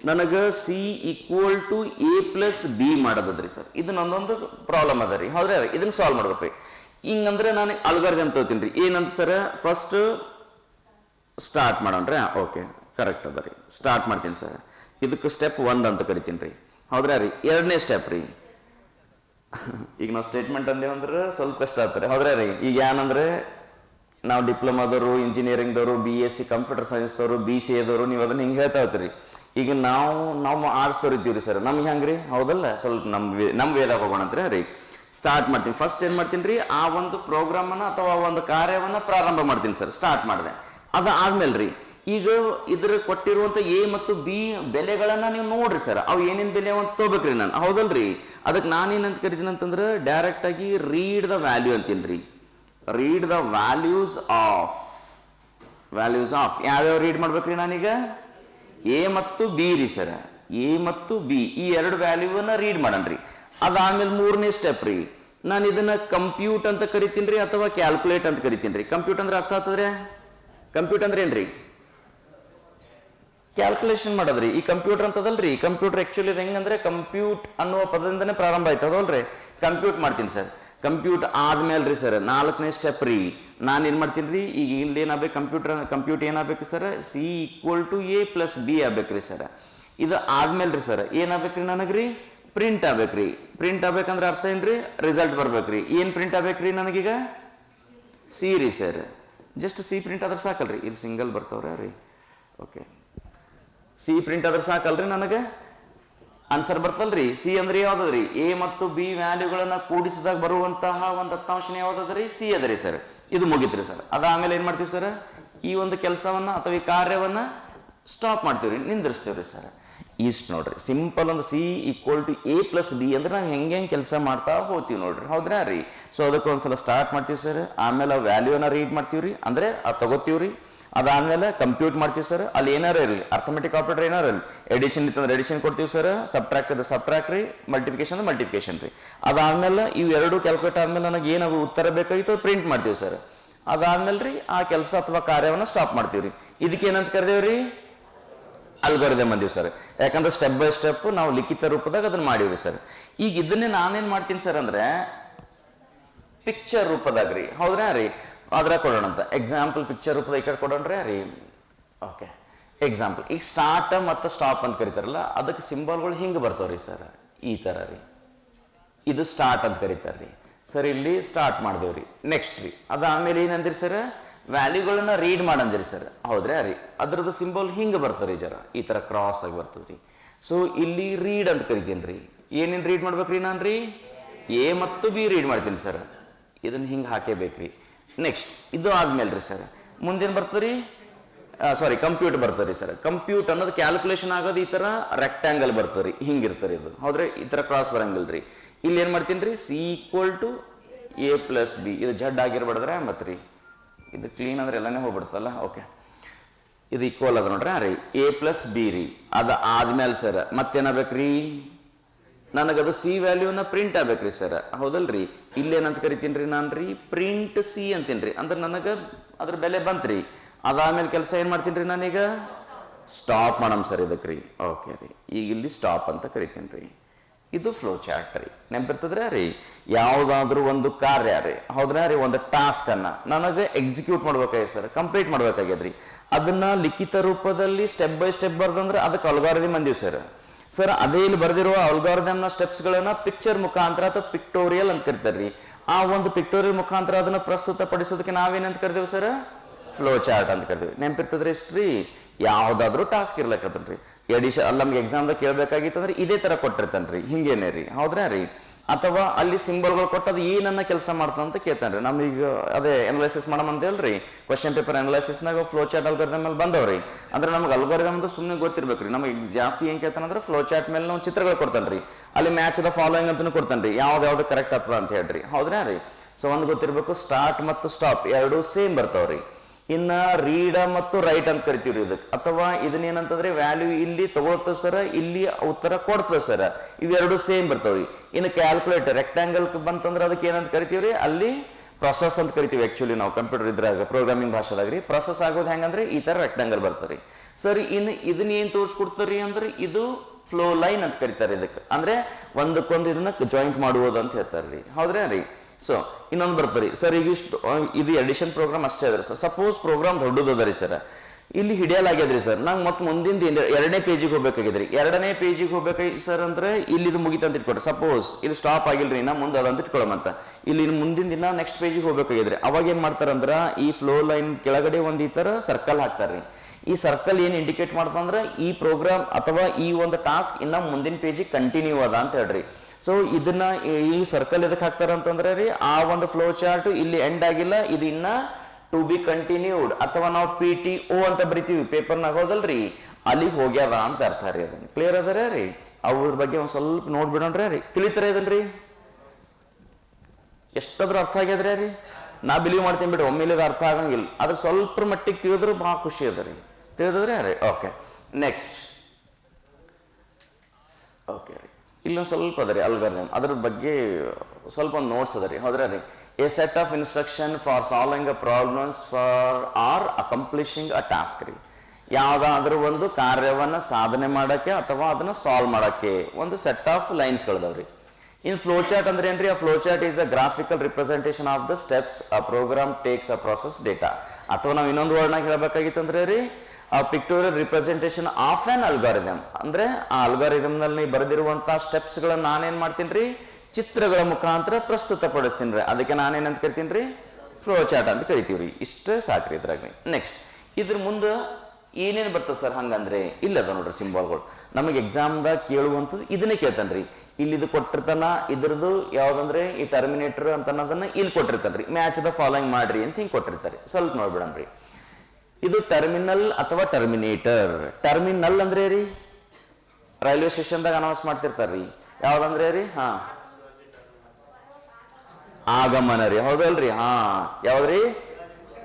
ನನಗೆ C equal to A plus B ಮಾಡೋದದ್ರಿ sir. ಇದು ನನ್ನೊಂದು ಪ್ರಾಬ್ಲಮ್ ಅದ ರೀ. ಹೌದ್ರಾ ರೀ? ಇದನ್ನ ಸಾಲ್ವ್ ಮಾಡ್ಬೇಕ್ರಿ. ಹಿಂಗಂದ್ರೆ ನಾನು ಅಲ್ಗಾರಿದಮ್ ತಗೋತೀನಿ ರೀ ಏನಂತ ಸರ್? ಫಸ್ಟ್ ಸ್ಟಾರ್ಟ್ ಮಾಡೋಣ ರೀ ಓಕೆ ಕರೆಕ್ಟ್ ಅದ ರೀ. ಸ್ಟಾರ್ಟ್ ಮಾಡ್ತೀನಿ ಸರ್. ಇದಕ್ಕೆ ಸ್ಟೆಪ್ ಒಂದು ಅಂತ ಕರಿತೀನಿ ರೀ. ಹೌದ್ರಾ ರೀ? ಎರಡನೇ ಸ್ಟೆಪ್ ರೀ. ಈಗ ನಾವು ಸ್ಟೇಟ್ಮೆಂಟ್ ಅಂದೇವಂದ್ರೆ ಸ್ವಲ್ಪ ಕಷ್ಟ ಆಗ್ತಾರೆ ಹೌದ್ರಾ ರೀ? ಈಗ ಏನಂದ್ರೆ ನಾವು ಡಿಪ್ಲೊಮಾದವರು ಇಂಜಿನಿಯರಿಂಗ್ದವರು ಬಿ ಎಸ್ ಸಿ ಕಂಪ್ಯೂಟರ್ ಸೈನ್ಸ್ದವರು ಬಿ ಸಿ ಎದವರು ನೀವು ಅದನ್ನ ಹಿಂಗೆ ಹೇಳ್ತಾ ಹೋಗ್ತೀರಿ. ಈಗ ನಾವು ನಾವು ಆರ್ಟ್ಸ್ದವ್ರು ಇದ್ದೀವಿ ಸರ್. ನಮ್ಗೆ ಹೆಂಗ್ರಿ? ಹೌದಲ್ಲ? ಸ್ವಲ್ಪ ನಮ್ಮ ನಮ್ಮ ವೇದಾಗ ಹೋಗೋಣ ಅಂತ ರೀ ಸ್ಟಾರ್ಟ್ ಮಾಡ್ತೀನಿ. ಫಸ್ಟ್ ಏನು ಮಾಡ್ತೀನಿ ರೀ? ಆ ಒಂದು ಪ್ರೋಗ್ರಾಮನ್ನು ಅಥವಾ ಒಂದು ಕಾರ್ಯವನ್ನು ಪ್ರಾರಂಭ ಮಾಡ್ತೀನಿ ಸರ್. ಸ್ಟಾರ್ಟ್ ಮಾಡಿದೆ. ಅದು ಆದ್ಮೇಲೆ ರೀ ಈಗ ಇದ್ರ ಕೊಟ್ಟಿರುವಂತ ಎ ಮತ್ತು ಬಿ ಬೆಲೆಗಳನ್ನು ನೀವು ನೋಡ್ರಿ ಸರ್. ಅವು ಏನೇನು ಬೆಲೆ ಅಂತ ತಗೋಬೇಕ್ರಿ ನಾನು. ಹೌದಲ್ರಿ? ಅದಕ್ಕೆ ನಾನೇನಂತ ಕರಿತೀನಿ ಅಂತಂದ್ರೆ ಡೈರೆಕ್ಟ್ ಆಗಿ ರೀಡ್ ದ ವ್ಯಾಲ್ಯೂ ಅಂತೀನಿ ರೀ read the values of values of ಯಾವ್ಯಾವ ರೀಡ್ ಮಾಡ್ಬೇಕ್ರಿ ನಾನೀಗ? ಎ ಮತ್ತು ಬಿ ರೀ ಸರ್. ಎ ಮತ್ತು ಬಿ. ಈ ಎರಡು ವ್ಯಾಲ್ಯೂವನ್ನ ರೀಡ್ ಮಾಡನ್ರಿ. ಅದಾದ್ಮೇಲೆ ಮೂರನೇ ಸ್ಟೆಪ್ ರೀ. ನಾನು ಇದನ್ನ ಕಂಪ್ಯೂಟ್ ಅಂತ ಕರಿತೀನಿ ರೀ ಅಥವಾ ಕ್ಯಾಲ್ಕುಲೇಟ್ ಅಂತ ಕರಿತೀನಿ ರೀ ಕಂಪ್ಯೂಟ್ ಅಂದ್ರೆ ಅರ್ಥ ಆಗ್ತದ್ರೆ ಕಂಪ್ಯೂಟ್ ಅಂದ್ರೆ ಏನ್ರಿ? ಕ್ಯಾಲ್ಕುಲೇಷನ್ ಮಾಡೋದ್ರಿ? ಈ ಕಂಪ್ಯೂಟರ್ ಅಂತದಲ್ರಿ? ಕಂಪ್ಯೂಟರ್ ಆ್ಯಕ್ಚುಲಿ ಇದು ಹೆಂಗಂದ್ರೆ ಕಂಪ್ಯೂಟ್ ಅನ್ನುವ ಪದದಿಂದನೇ ಪ್ರಾರಂಭ ಆಯ್ತು, ಅದಲ್ರಿ? ಕಂಪ್ಯೂಟ್ ಮಾಡ್ತೀನಿ ಸರ್ ಕಂಪ್ಯೂಟ್ ಆದ್ಮೇಲೆ ರೀ ಸರ್ ನಾಲ್ಕನೇ ಸ್ಟೆಪ್ ರೀ. ನಾನು ಏನು ಮಾಡ್ತೀನಿ ರೀ ಈಗ ಇಲ್ಲಿ ಏನಾಗಬೇಕು ಕಂಪ್ಯೂಟರ್ ಕಂಪ್ಯೂಟ್ ಏನಾಗಬೇಕು sir C equal to A plus B ಆಗ್ಬೇಕ್ರಿ sir ಇದು ಆದ್ಮೇಲೆ ರೀ ಸರ್ ಏನಾಗಬೇಕು ರೀ ನನಗೆ ರೀ ಪ್ರಿಂಟ್ ಆಗ್ಬೇಕ್ರಿ. ಪ್ರಿಂಟ್ ಆಗ್ಬೇಕಂದ್ರೆ ಅರ್ಥ ಏನ್ರಿ? ರಿಸಲ್ಟ್ ಬರ್ಬೇಕ್ರಿ. ಏನು ಪ್ರಿಂಟ್ ಆಗ್ಬೇಕ್ರಿ ನನಗೀಗ? ಸಿ ರೀ ಸರ್ ಜಸ್ಟ್ ಸಿ ಪ್ರಿಂಟ್ ಆದ್ರೆ ಸಾಕಲ್ರಿ. ಇಲ್ಲಿ ಸಿಂಗಲ್ ಬರ್ತಾವ್ರೆ ರೀ. ಓಕೆ ಸಿ ಪ್ರಿಂಟ್ ಆದ್ರೆ ಸಾಕಲ್ರಿ ನನಗೆ? ಆನ್ಸರ್ ಬರ್ತಲ್ರಿ. ಸಿ ಅಂದ್ರೆ ಯಾವ್ದದ್ರಿ? ಎ ಮತ್ತು ಬಿ ವ್ಯಾಲ್ಯೂಗಳನ್ನ ಕೂಡಿಸಿದಾಗ ಬರುವಂತಹ ಒಂದು ದತ್ತಾಂಶನ ಯಾವ್ದದ್ರಿ? ಸಿ ಅದರಿ ಸರ್ ಇದು ಮುಗಿತ್ರಿ ಸರ್ ಅದಾದ್ಮೇಲೆ ಏನ್ ಮಾಡ್ತೀವಿ ಸರ್ ಈ ಒಂದು ಕೆಲಸವನ್ನ ಅಥವಾ ಈ ಕಾರ್ಯವನ್ನ ಸ್ಟಾಪ್ ಮಾಡ್ತೀವ್ರಿ, ನಿಂದಿರಿಸ್ತೀವ್ರಿ ಸರ್ ಇಷ್ಟು ನೋಡ್ರಿ ಸಿಂಪಲ್ ಒಂದು C equal to A plus B ಅಂದ್ರೆ ನಾವು ಹೆಂಗೆ ಹೆಂಗೆ ಕೆಲಸ ಮಾಡ್ತಾ ಹೋಗ್ತೀವಿ ನೋಡ್ರಿ. ಹೌದ್ರಾ ರೀ? ಸೊ ಅದಕ್ಕೆ ಒಂದ್ಸಲ ಸ್ಟಾರ್ಟ್ ಮಾಡ್ತೀವಿ ಸರ್ ಆಮೇಲೆ ಆ ವ್ಯಾಲ್ಯೂನ ರೀಡ್ ಮಾಡ್ತೀವಿ ರೀ ಅಂದ್ರೆ ಅದು ತಗೋತೀವಿ ರೀ ಅದಾದ್ಮೇಲೆ ಕಂಪ್ಯೂಟ್ ಮಾಡ್ತೀವಿ ಸರ್ ಅಲ್ಲಿ ಏನಾರ ಇರಲಿ ಅರ್ಥಮೆಟಿಕ್ ಆಪರೇಟರ್ ಏನಾರ ಇರಲಿ. ಎಡಿಷನ್ ಇತ್ತಂದ್ರೆ ಎಡಿಷನ್ ಕೊಡ್ತೀವಿ ಸರ್ ಸಬ್ಟ್ರಾಕ್ಟ್ ಅದ ಸಬ್ಟ್ರಾಕ್ಟ್ ರೀ ಮಲ್ಟಿಫಿಕೇಶನ್ ಮಲ್ಟಿಫಿಕೇಶನ್ ರೀ. ಅದಾದ್ಮೇಲೆ ಎರಡು ಕ್ಯಾಲ್ಕುಲೇಟ್ ಆದಮೇಲೆ ನನಗೆ ಏನು ಉತ್ತರ ಬೇಕಾಗಿತ್ತು ಪ್ರಿಂಟ್ ಮಾಡ್ತೀವಿ ಸರ್ ಅದಾದ್ಮೇಲೆ ರೀ ಆ ಕೆಲಸ ಅಥವಾ ಕಾರ್ಯವನ್ನು ಸ್ಟಾಪ್ ಮಾಡ್ತೀವಿ ರೀ. ಇದಕ್ಕೆ ಏನಂತ ಕರೆದೇವ್ರಿ ರೀ? ಅಲ್ಗೋರಿದಮ್ ಅಂದೀವಿ ಸರ್ ಯಾಕಂದ್ರೆ ಸ್ಟೆಪ್ ಬೈ ಸ್ಟೆಪ್ ನಾವು ಲಿಖಿತ ರೂಪದಾಗ ಅದನ್ನ ಮಾಡೀವಿ ಸರ್ ಈಗ ಇದನ್ನೇ ನಾನೇನು ಮಾಡ್ತೀನಿ ಸರ್ ಅಂದ್ರೆ ಪಿಕ್ಚರ್ ರೂಪದಾಗ ರೀ. ಹೌದ್ರಾ ರೀ? ಅದ್ರ ಕೊಡೋಣಂತ. ಎಕ್ಸಾಂಪಲ್ ಪಿಕ್ಚರ್ ರೂಪದ ಈ ಕಡೆ ಕೊಡೋಣ್ರಿ, ರೀ. ಓಕೆ ಎಕ್ಸಾಂಪಲ್ ಈಗ ಸ್ಟಾರ್ಟ್ ಮತ್ತು ಸ್ಟಾಪ್ ಅಂತ ಕರಿತಾರಲ್ಲ, ಅದಕ್ಕೆ ಸಿಂಬಲ್ಗಳು ಹಿಂಗೆ ಬರ್ತಾವ್ರಿ ಸರ್, ಈ ಥರ ರೀ. ಇದು ಸ್ಟಾರ್ಟ್ ಅಂತ ಕರೀತಾರ್ರಿ. ಸರ್, ಇಲ್ಲಿ ಸ್ಟಾರ್ಟ್ ಮಾಡಿದೇವ್ರಿ. ನೆಕ್ಸ್ಟ್ ರೀ. ಅದಾದಮೇಲೆ ಏನಂದಿರಿ ಸರ್ ವ್ಯಾಲ್ಯೂಗಳನ್ನ ರೀಡ್ ಮಾಡಂದಿರಿ ಸರ್. ಹೌದ್ರಿ ಅರಿ ಅದ್ರದ್ದು ಸಿಂಬಲ್ ಹಿಂಗೆ ಬರ್ತದೆ ಜರ, ಈ ಥರ ಕ್ರಾಸ್ ಆಗಿ ಬರ್ತದೆ ರೀ ಸೊ ಇಲ್ಲಿ ರೀಡ್ ಅಂತ ಕರಿತೀನಿ ರೀ. ಏನೇನು ರೀಡ್ ಮಾಡ್ಬೇಕ್ರಿ ನಾನು ರೀ ಎ ಮತ್ತು ಬಿ ರೀಡ್ ಮಾಡ್ತೀನಿ ಸರ್. ಇದನ್ನು ಹಿಂಗೆ ಹಾಕೇಬೇಕ್ರಿ. ನೆಕ್ಸ್ಟ್ ಇದು ಆದ್ಮೇಲೆ ರೀ ಸರ್. ಮುಂದೇನು ಬರ್ತದೆ ರೀ ಸಾರಿ ಕಂಪ್ಯೂಟ್ ಬರ್ತದೆ ರೀ ಸರ್. ಕಂಪ್ಯೂಟ್ ಅನ್ನೋದು ಕ್ಯಾಲ್ಕುಲೇಷನ್ ಆಗೋದು ಈ ಥರ ರೆಕ್ಟ್ಯಾಂಗಲ್ ಬರ್ತದೆ ರೀ ಹಿಂಗಿರ್ತದೆ ಇದು. ಹೌದ್ರಿ? ಈ ಥರ ಕ್ರಾಸ್ ಬರಂಗಿಲ್ಲ ರೀ ಇಲ್ಲಿ ಏನು ಮಾಡ್ತೀನಿ ರೀ C equal to A plus B ಇದು ಜಡ್ ಆಗಿರ್ಬಾರ್ದ್ರೆ ಮತ್ತು ರೀ ಇದು ಕ್ಲೀನ್ ಅಂದ್ರೆ ಎಲ್ಲನೇ ಹೋಗ್ಬಿಡ್ತಲ್ಲ ಓಕೆ ಇದು ಈಕ್ವಲ್ ಅದ ನೋಡ್ರಿ. ರೀ ಎ ಪ್ಲಸ್ ಬಿ ರೀ. ಅದು ಆದ್ಮೇಲೆ ಸರ್. ಮತ್ತೇನಾಗ್ಬೇಕ್ರಿ ನನಗದು ಸಿ ವ್ಯಾಲ್ಯೂನ ಪ್ರಿಂಟ್ ಆಗ್ಬೇಕ್ರಿ ಸರ್ ಹೌದಲ್ರಿ? ಇಲ್ಲೇನಂತ ಕರಿತೀನಿ ರೀ ನಾನು ರೀ ಪ್ರಿಂಟ್ ಸಿ ಅಂತೀನಿ ರೀ ಅಂದ್ರೆ ನನಗೆ ಅದ್ರ ಬೆಲೆ ಬಂತ್ರಿ. ಅದಾದ್ಮೇಲೆ ಕೆಲಸ ಏನು ಮಾಡ್ತೀನಿ ರೀ ನಾನೀಗ? ಸ್ಟಾಪ್ ಮಾಡಮ್ ಸರ್ ಇದಕ್ಕೆ ರೀ ಓಕೆ ರೀ. ಈಗ ಇಲ್ಲಿ ಸ್ಟಾಪ್ ಅಂತ ಕರಿತೀನಿ ರೀ ಇದು ಫ್ಲೋ ಚಾರ್ಟ್ ರೀ. ನೆನಪಿರ್ತದ್ರೆ ರೀ? ಯಾವುದಾದ್ರೂ ಒಂದು ಕಾರ್ಯ ರೀ. ಹೌದ್ರಾ ರೀ? ಒಂದು ಟಾಸ್ಕ್ ಅನ್ನ ನನಗೆ ಎಕ್ಸಿಕ್ಯೂಟ್ ಮಾಡ್ಬೇಕಾಗಿದೆ ಸರ್ ಕಂಪ್ಲೀಟ್ ಮಾಡ್ಬೇಕಾಗ್ಯದ್ರಿ. ಅದನ್ನ ಲಿಖಿತ ರೂಪದಲ್ಲಿ ಸ್ಟೆಪ್ ಬೈ ಸ್ಟೆಪ್ ಬರ್ದಂದ್ರೆ ಅದಕ್ಕೆ ಅಲ್ಗಾರದಿ ಮಂದಿವಿ ಸರ್ ಸರ್, ಅದೇ ಇಲ್ಲಿ ಬರೆದಿರುವ ಅಲ್ಗಾರಿದಮ್ನ ಸ್ಟೆಪ್ಸ್ಗಳನ್ನ ಪಿಕ್ಚರ್ ಮುಖಾಂತರ ಅಥವಾ ಪಿಕ್ಟೋರಿಯಲ್ ಅಂತ ಕರಿತಾರ್ರಿ. ಆ ಒಂದು ಪಿಕ್ಟೋರಿಯಲ್ ಮುಖಾಂತರ ಅದನ್ನ ಪ್ರಸ್ತುತಪಡಿಸೋದಕ್ಕೆ ನಾವೇನಂತ ಕರಿತೇವೆ ಸರ್? ಫ್ಲೋ ಚಾರ್ಟ್ ಅಂತ ಕರಿತೀವಿ ನೆನಪಿರ್ತದ್ರಿ ಇಷ್ಟ್ರಿ ಯಾವುದಾದ್ರೂ ಟಾಸ್ಕ್ ಇರ್ಲಕ್ಕತ್ತನ್ರಿ ಎಡಿಷನ್ ಅಲ್ಲಿ, ನಮ್ಗೆ ಎಕ್ಸಾಮ್ದಾಗ ಕೇಳಬೇಕಾಗಿತ್ತಂದ್ರೆ ಇದೇ ತರ ಕೊಟ್ಟಿರ್ತಾನ್ರಿ. ಹಿಂಗೇನೆ ರೀ. ಹೌದ್ರಾ ರೀ? ಅಥವಾ ಅಲ್ಲಿ ಸಿಂಬಲ್ಗಳು ಕೊಟ್ಟದು ಏನನ್ನ ಕೆಲಸ ಮಾಡ್ತದೆ ಅಂತ ಕೇಳ್ತಾನ್ರಿ. ನಮಗೀಗ ಅದೇ ಅನಲೈಸಿಸ್ ಅಂತ ಹೇಳ್ರಿ. ಕ್ವಶನ್ ಪೇಪರ್ ಅನಲೈಸಿಸ್ನಾಗ ಫ್ಲೋ ಚಾರ್ಟ್ ಅಲ್ಗರ್ದ ಮೇಲೆ ಬಂದವ್ರಿ. ಅಂದ್ರೆ ನಮ್ಗೆ ಅಲ್ಗಾರಿದಮ್ ಅಂತ ಸುಮ್ಮನೆ ಗೊತ್ತಿರ್ಬೇಕ್ರಿ. ನಮಗೆ ಜಾಸ್ತಿ ಏನ್ ಕೇಳ್ತಾನಂದ್ರೆ ಫ್ಲೋ ಚಾರ್ಟ್ ಮೇಲೆ ನಾವು ಚಿತ್ರಗಳು ಕೊಡ್ತಾನ್ರಿ. ಅಲ್ಲಿ ಮ್ಯಾಚ್ ದ ಫಾಲೋಯಿಂಗ್ ಕೊಡ್ತಾನೆ ಕೊಡ್ತಾನ್ರಿ. ಯಾವ್ದು ಕರೆಕ್ಟ್ ಆಗ್ತದ ಅಂತ ಹೇಳ್ರಿ. ಹೌದ್ರಾ ರೀ ಸೊ ಒಂದು ಗೊತ್ತಿರ್ಬೇಕು ಸ್ಟಾರ್ಟ್ ಮತ್ತು ಸ್ಟಾಪ್ ಎರಡು ಸೇಮ್ ಬರ್ತಾವ್ರಿ. ಇನ್ನ ರೀಡ ಮತ್ತು ರೈಟ್ ಅಂತ ಕರಿತೀವ್ರಿ ಇದಕ್ಕೆ ಅಥವಾ ಇದನ್ನೇನಂತಂದ್ರೆ ವ್ಯಾಲ್ಯೂ ಇಲ್ಲಿ ತಗೊಳ್ತದೆ ಸರ ಇಲ್ಲಿ ಉತ್ತರ ಕೊಡ್ತದೆ ಸರ ಇವೆರಡು ಸೇಮ್ ಬರ್ತಾವ್ರಿ. ಇನ್ನು ಕ್ಯಾಲ್ಕುಲೇಟರ್ ರೆಕ್ಟಾಂಗಲ್ ಬಂತಂದ್ರೆ ಅದಕ್ಕೆ ಏನಂತ ಕರಿತೀವ್ರಿ? ಅಲ್ಲಿ ಪ್ರೊಸೆಸ್ ಅಂತ ಕರಿತೀವಿ ಆಕ್ಚುಲಿ ನಾವು ಕಂಪ್ಯೂಟರ್ ಇದ್ರಾಗ ಪ್ರೋಗ್ರಾಮಿಂಗ್ ಭಾಷೆದಾಗ ರೀ ಪ್ರೊಸೆಸ್ ಆಗೋದು ಹೆಂಗಂದ್ರೆ ಈ ತರ ರೆಕ್ಟಾಂಗಲ್ ಬರ್ತಾರೆ ಸರಿ ಇನ್ನು ಇದನ್ನ ಏನ್ ತೋರಿಸ್ಕೊಡ್ತಾರಿ ಅಂದ್ರೆ ಇದು ಫ್ಲೋ ಲೈನ್ ಅಂತ ಕರಿತಾರೆ ಇದಕ್ಕೆ ಅಂದ್ರೆ ಒಂದಕ್ಕೊಂದು ಇದನ್ನ ಜಾಯಿಂಟ್ ಮಾಡುವುದು ಅಂತ ಹೇಳ್ತಾರೆ ರೀ ರೀ ಸೊ ಇನ್ನೊಂದು ಬರ್ತರಿ ಸರ್ ಈಗ ಇಷ್ಟು ಇದು ಎಡಿಷನ್ ಪ್ರೋಗ್ರಾಮ್ ಅಷ್ಟೇ ಅದ್ರಿ ಸರ್ ಸಪೋಸ್ ಪ್ರೋಗ್ರಾಮ್ ದೊಡ್ಡದರಿ ಸರ್ ಇಲ್ಲಿ ಹಿಡಿಯಲಾಗ್ಯದ್ರಿ ಸರ್ ನಂಗೆ ಮತ್ತೆ ಮುಂದಿನ ಎರಡನೇ ಪೇಜಿಗೆ ಹೋಗ್ಬೇಕಾಗಿದ್ರಿ. ಎರಡನೇ ಪೇಜಿಗೆ ಹೋಗ್ಬೇಕಾಗಿ ಸರ್ ಅಂದ್ರೆ ಇಲ್ಲಿ ಇದು ಮುಗಿತಂತ ಇಟ್ಕೊಡ್ರಿ ಸಪೋಸ್ ಇಲ್ಲಿ ಸ್ಟಾಪ್ ಆಗಿಲ್ರಿ ನಾ ಮುಂದೆ ಅದಂತ ಇಟ್ಕೊಳ್ಳಮಂತ ಇಲ್ಲಿ ಮುಂದಿನ ದಿನ ನೆಕ್ಸ್ಟ್ ಪೇಜಿಗೆ ಹೋಗ್ಬೇಕಾಗಿದ್ರಿ. ಅವಾಗ ಏನು ಮಾಡ್ತಾರಂದ್ರ ಈ ಫ್ಲೋ ಲೈನ್ ಕೆಳಗಡೆ ಒಂದು ಈ ತರ ಸರ್ಕಲ್ ಹಾಕ್ತಾರ್ರಿ. ಈ ಸರ್ಕಲ್ ಏನು ಇಂಡಿಕೇಟ್ ಮಾಡ್ತಂದ್ರೆ ಈ ಪ್ರೋಗ್ರಾಮ್ ಅಥವಾ ಈ ಒಂದು ಟಾಸ್ಕ್ ಇನ್ನ ಮುಂದಿನ ಪೇಜಿಗೆ ಕಂಟಿನ್ಯೂ ಅದ ಅಂತ ಹೇಳ್ರಿ. ಸೊ ಇದನ್ನ ಈ- ಸರ್ಕಲ್ ಇದಕ್ಕೆ ಹಾಕ್ತಾರ ಅಂತಂದ್ರೆ ರೀ, ಆ ಒಂದು ಫ್ಲೋ ಚಾರ್ಟ್ ಇಲ್ಲಿ ಎಂಡ್ ಆಗಿಲ್ಲ, ಇದು ಇನ್ನ ಟು ಬಿ ಕಂಟಿನ್ಯೂಡ್ ಅಥವಾ ನಾವು ಪಿ ಟಿ ಓ ಅಂತ ಬರಿತೀವಿ ಪೇಪರ್ನಾಗ ಹೋದಲ್ರಿ ಅಲ್ಲಿಗೆ ಹೋಗ್ಯಾದ ಅಂತ ಅರ್ಥ ರೀ ಅದನ್ನ. ಕ್ಲಿಯರ್ ಅದರ ರೀ ಅವ್ರ ಬಗ್ಗೆ ಒಂದು ಸ್ವಲ್ಪ ನೋಡ್ಬಿಡೋಣ್ರಿ ರೀ ತಿಳಿತಾರ ಇದನ್ರಿ ಎಷ್ಟಾದ್ರೂ ಅರ್ಥ ಆಗ್ಯದ್ರಿ ರೀ ನಾ ಬಿಲೀವ್ ಮಾಡ್ತೀನಿ ಬಿಡಿ ಒಮ್ಮೆಲೆ ಅರ್ಥ ಆಗಂಗಿಲ್ಲ. ಅದ್ರ ಸ್ವಲ್ಪ ಮಟ್ಟಿಗೆ ತಿಳಿದ್ರು ಬಹಳ ಖುಷಿ ಅದ ರೀ. ತಿಳಿದ್ರೆ ರೀ? ಓಕೆ ನೆಕ್ಸ್ಟ್ ಓಕೆ ರೀ. ಇಲ್ಲೊಂದು ಸ್ವಲ್ಪ ಅದ ರೀ ಅಲ್ಗಾರಿದಮ್ ಅದ್ರ ಬಗ್ಗೆ ಸ್ವಲ್ಪ ಒಂದು ನೋಟ್ಸ್ ಅದ ರೀ. ಹೌದ್ರಾ ರೀ? A set of instruction for solving a problems for or accomplishing a task ರೀ. ಯಾವುದಾದ್ರೂ ಒಂದು ಕಾರ್ಯವನ್ನು ಸಾಧನೆ ಮಾಡಕ್ಕೆ ಅಥವಾ ಅದನ್ನು ಸಾಲ್ವ್ ಮಾಡೋಕ್ಕೆ ಒಂದು ಸೆಟ್ ಆಫ್ ಲೈನ್ಸ್ಗಳದಾವ್ರಿ ಇನ್ ಫ್ಲೋ ಚಾರ್ಟ್ ಅಂದ್ರೆ ಏನ್ರಿ? A flow chart is a graphical representation of the steps a program takes a process data ಅಥವಾ ನಾವು ಇನ್ನೊಂದು ವರ್ಡ್ನಾಗ ಹೇಳ್ಬೇಕಾಗಿತ್ತಂದ್ರೆ ರೀ a pictorial representation of an algorithm ಅಂದ್ರೆ ಆ ಅಲ್ಗಾರಿದಮ್ನಲ್ಲಿ ಬರೆದಿರುವಂಥ ಸ್ಟೆಪ್ಸ್ಗಳನ್ನು ನಾನೇನು ಮಾಡ್ತೀನಿ ರೀ ಚಿತ್ರಗಳ ಮುಖಾಂತರ ಪ್ರಸ್ತುತಪಡಿಸ್ತೀನಿ ರೀ ಅದಕ್ಕೆ ನಾನೇನಂತ ಕರಿತೀನಿ ರೀ ಫ್ಲೋ ಚಾರ್ಟ್ ಅಂತ ಕರಿತೀವಿ ರೀ ಇಷ್ಟೇ ಸಾಕ್ರಿ ಇದ್ರಾಗ ನೆಕ್ಸ್ಟ್ ಇದ್ರ ಮುಂದೆ ಏನೇನು ಬರ್ತದೆ ಸರ್ ಹಂಗಂದ್ರೆ ಇಲ್ಲದ ನೋಡ್ರಿ ಸಿಂಬಲ್ಗಳು ನಮಗೆ ಎಕ್ಸಾಮ್ದಾಗ ಕೇಳುವಂಥದ್ದು ಇದನ್ನೇ ಕೇಳ್ತಾನ್ರಿ. ಇಲ್ಲಿ ಇದು ಕೊಟ್ಟಿರ್ತಾನ ಇದ್ರದ್ದು ಯಾವುದಂದ್ರೆ ಈ ಟರ್ಮಿನೇಟರ್ ಅಂತ ಅನ್ನೋದನ್ನ ಇಲ್ಲಿ ಕೊಟ್ಟಿರ್ತಾನ್ರಿ. ಮ್ಯಾಚ್ ದ ಫಾಲೋಯಿಂಗ್ ಮಾಡ್ರಿ ಅಂತ ಹಿಂಗೆ ಕೊಟ್ಟಿರ್ತಾರೆ. ಸ್ವಲ್ಪ ನೋಡ್ಬಿಡಮ್ರಿ ಇದು ಟರ್ಮಿನಲ್ ಅಥವಾ ಟರ್ಮಿನೇಟರ್ ಟರ್ಮಿನಲ್ ಅಂದ್ರೆ ರೀ? ರೈಲ್ವೆ ಸ್ಟೇಷನ್ದಾಗ ಅನೌನ್ಸ್ ಮಾಡ್ತಿರ್ತಾರ್ರಿ ಯಾವ್ದಂದ್ರೆ ರೀ? ಹಾ. ಆಗಮನ ರೀ. ಹೌದಲ್ರಿ? ಹಾ. ಯಾವ್ದ್ರಿ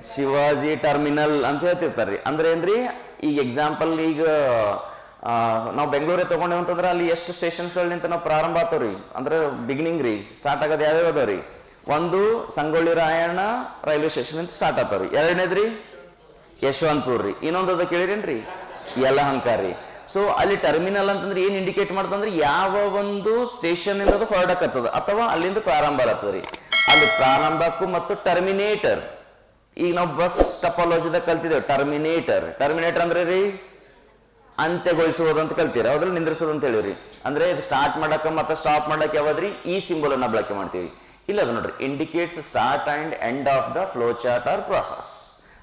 ಶಿವಾಜಿ ಟರ್ಮಿನಲ್ ಅಂತ ಹೇಳ್ತಿರ್ತಾರ್ರಿ ಅಂದ್ರೆ ಏನ್ರಿ? ಈಗ ಎಕ್ಸಾಂಪಲ್ ಈಗ ನಾವು ಬೆಂಗಳೂರೇ ತಗೊಂಡೇವ್ ಅಂತಂದ್ರೆ ಅಲ್ಲಿ ಎಷ್ಟು ಸ್ಟೇಷನ್ಸ್ಗಳಿಂದ ನಾವು ಪ್ರಾರಂಭ ಆತವ್ರಿ ಅಂದ್ರೆ ಬಿಗಿನಿಂಗ್ ರೀ. ಸ್ಟಾರ್ಟ್ ಆಗೋದು ಯಾವ್ಯಾವ ಅದಾವ್ರಿ ಒಂದು ಸಂಗೊಳ್ಳಿ ರಾಯಣ್ಣ ರೈಲ್ವೆ ಸ್ಟೇಷನ್ ಅಂತ ಸ್ಟಾರ್ಟ್ ಆತವ್ರಿ ಎರಡನೇದ್ರಿ ಯಶವಂತಪುರ್ ರೀ ಇನ್ನೊಂದು ಕೇಳಿರೇನ್ರಿ? ಯಲಹಂಕ ರೀ ಸೊ ಅಲ್ಲಿ ಟರ್ಮಿನಲ್ ಅಂತಂದ್ರೆ ಏನು ಇಂಡಿಕೇಟ್ ಮಾಡ್ತಂದ್ರೆ ಯಾವ ಒಂದು ಸ್ಟೇಷನ್ ಇಂದ ಹೊರಡಕತ್ತದ ಅಥವಾ ಅಲ್ಲಿಂದ ಪ್ರಾರಂಭ ಆಗತ್ತದ್ರಿ ಅಲ್ಲಿ ಪ್ರಾರಂಭಕ್ಕೂ ಮತ್ತು ಟರ್ಮಿನೇಟರ್ ಈಗ ನಾವು ಬಸ್ ಟಪಾಲಜಿದಾಗ ಕಲ್ತಿದ್ದೇವೆ ಟರ್ಮಿನೇಟರ್ ಟರ್ಮಿನೇಟರ್ ಅಂದ್ರೆ ರೀ? ಅಂತ್ಯಗೊಳಿಸುವುದಂತ ಅಂತ ಕಲ್ತೀರ? ಅದ್ರಲ್ಲಿ ನಿಂದ್ರಿಸೋದಂತ ಹೇಳಿರಿ ಅಂದ್ರೆ ಇದು ಸ್ಟಾರ್ಟ್ ಮಾಡಕ ಮತ್ತೆ ಸ್ಟಾಪ್ ಮಾಡಕ್ಕೆ ಯಾವ್ದ್ರಿ? ಈ ಸಿಂಬಲ್ ಅನ್ನ ಬಳಕೆ ಮಾಡ್ತೀವಿ. ಇಲ್ಲ ಅದು ನೋಡ್ರಿ indicates start and end of the flow chart or process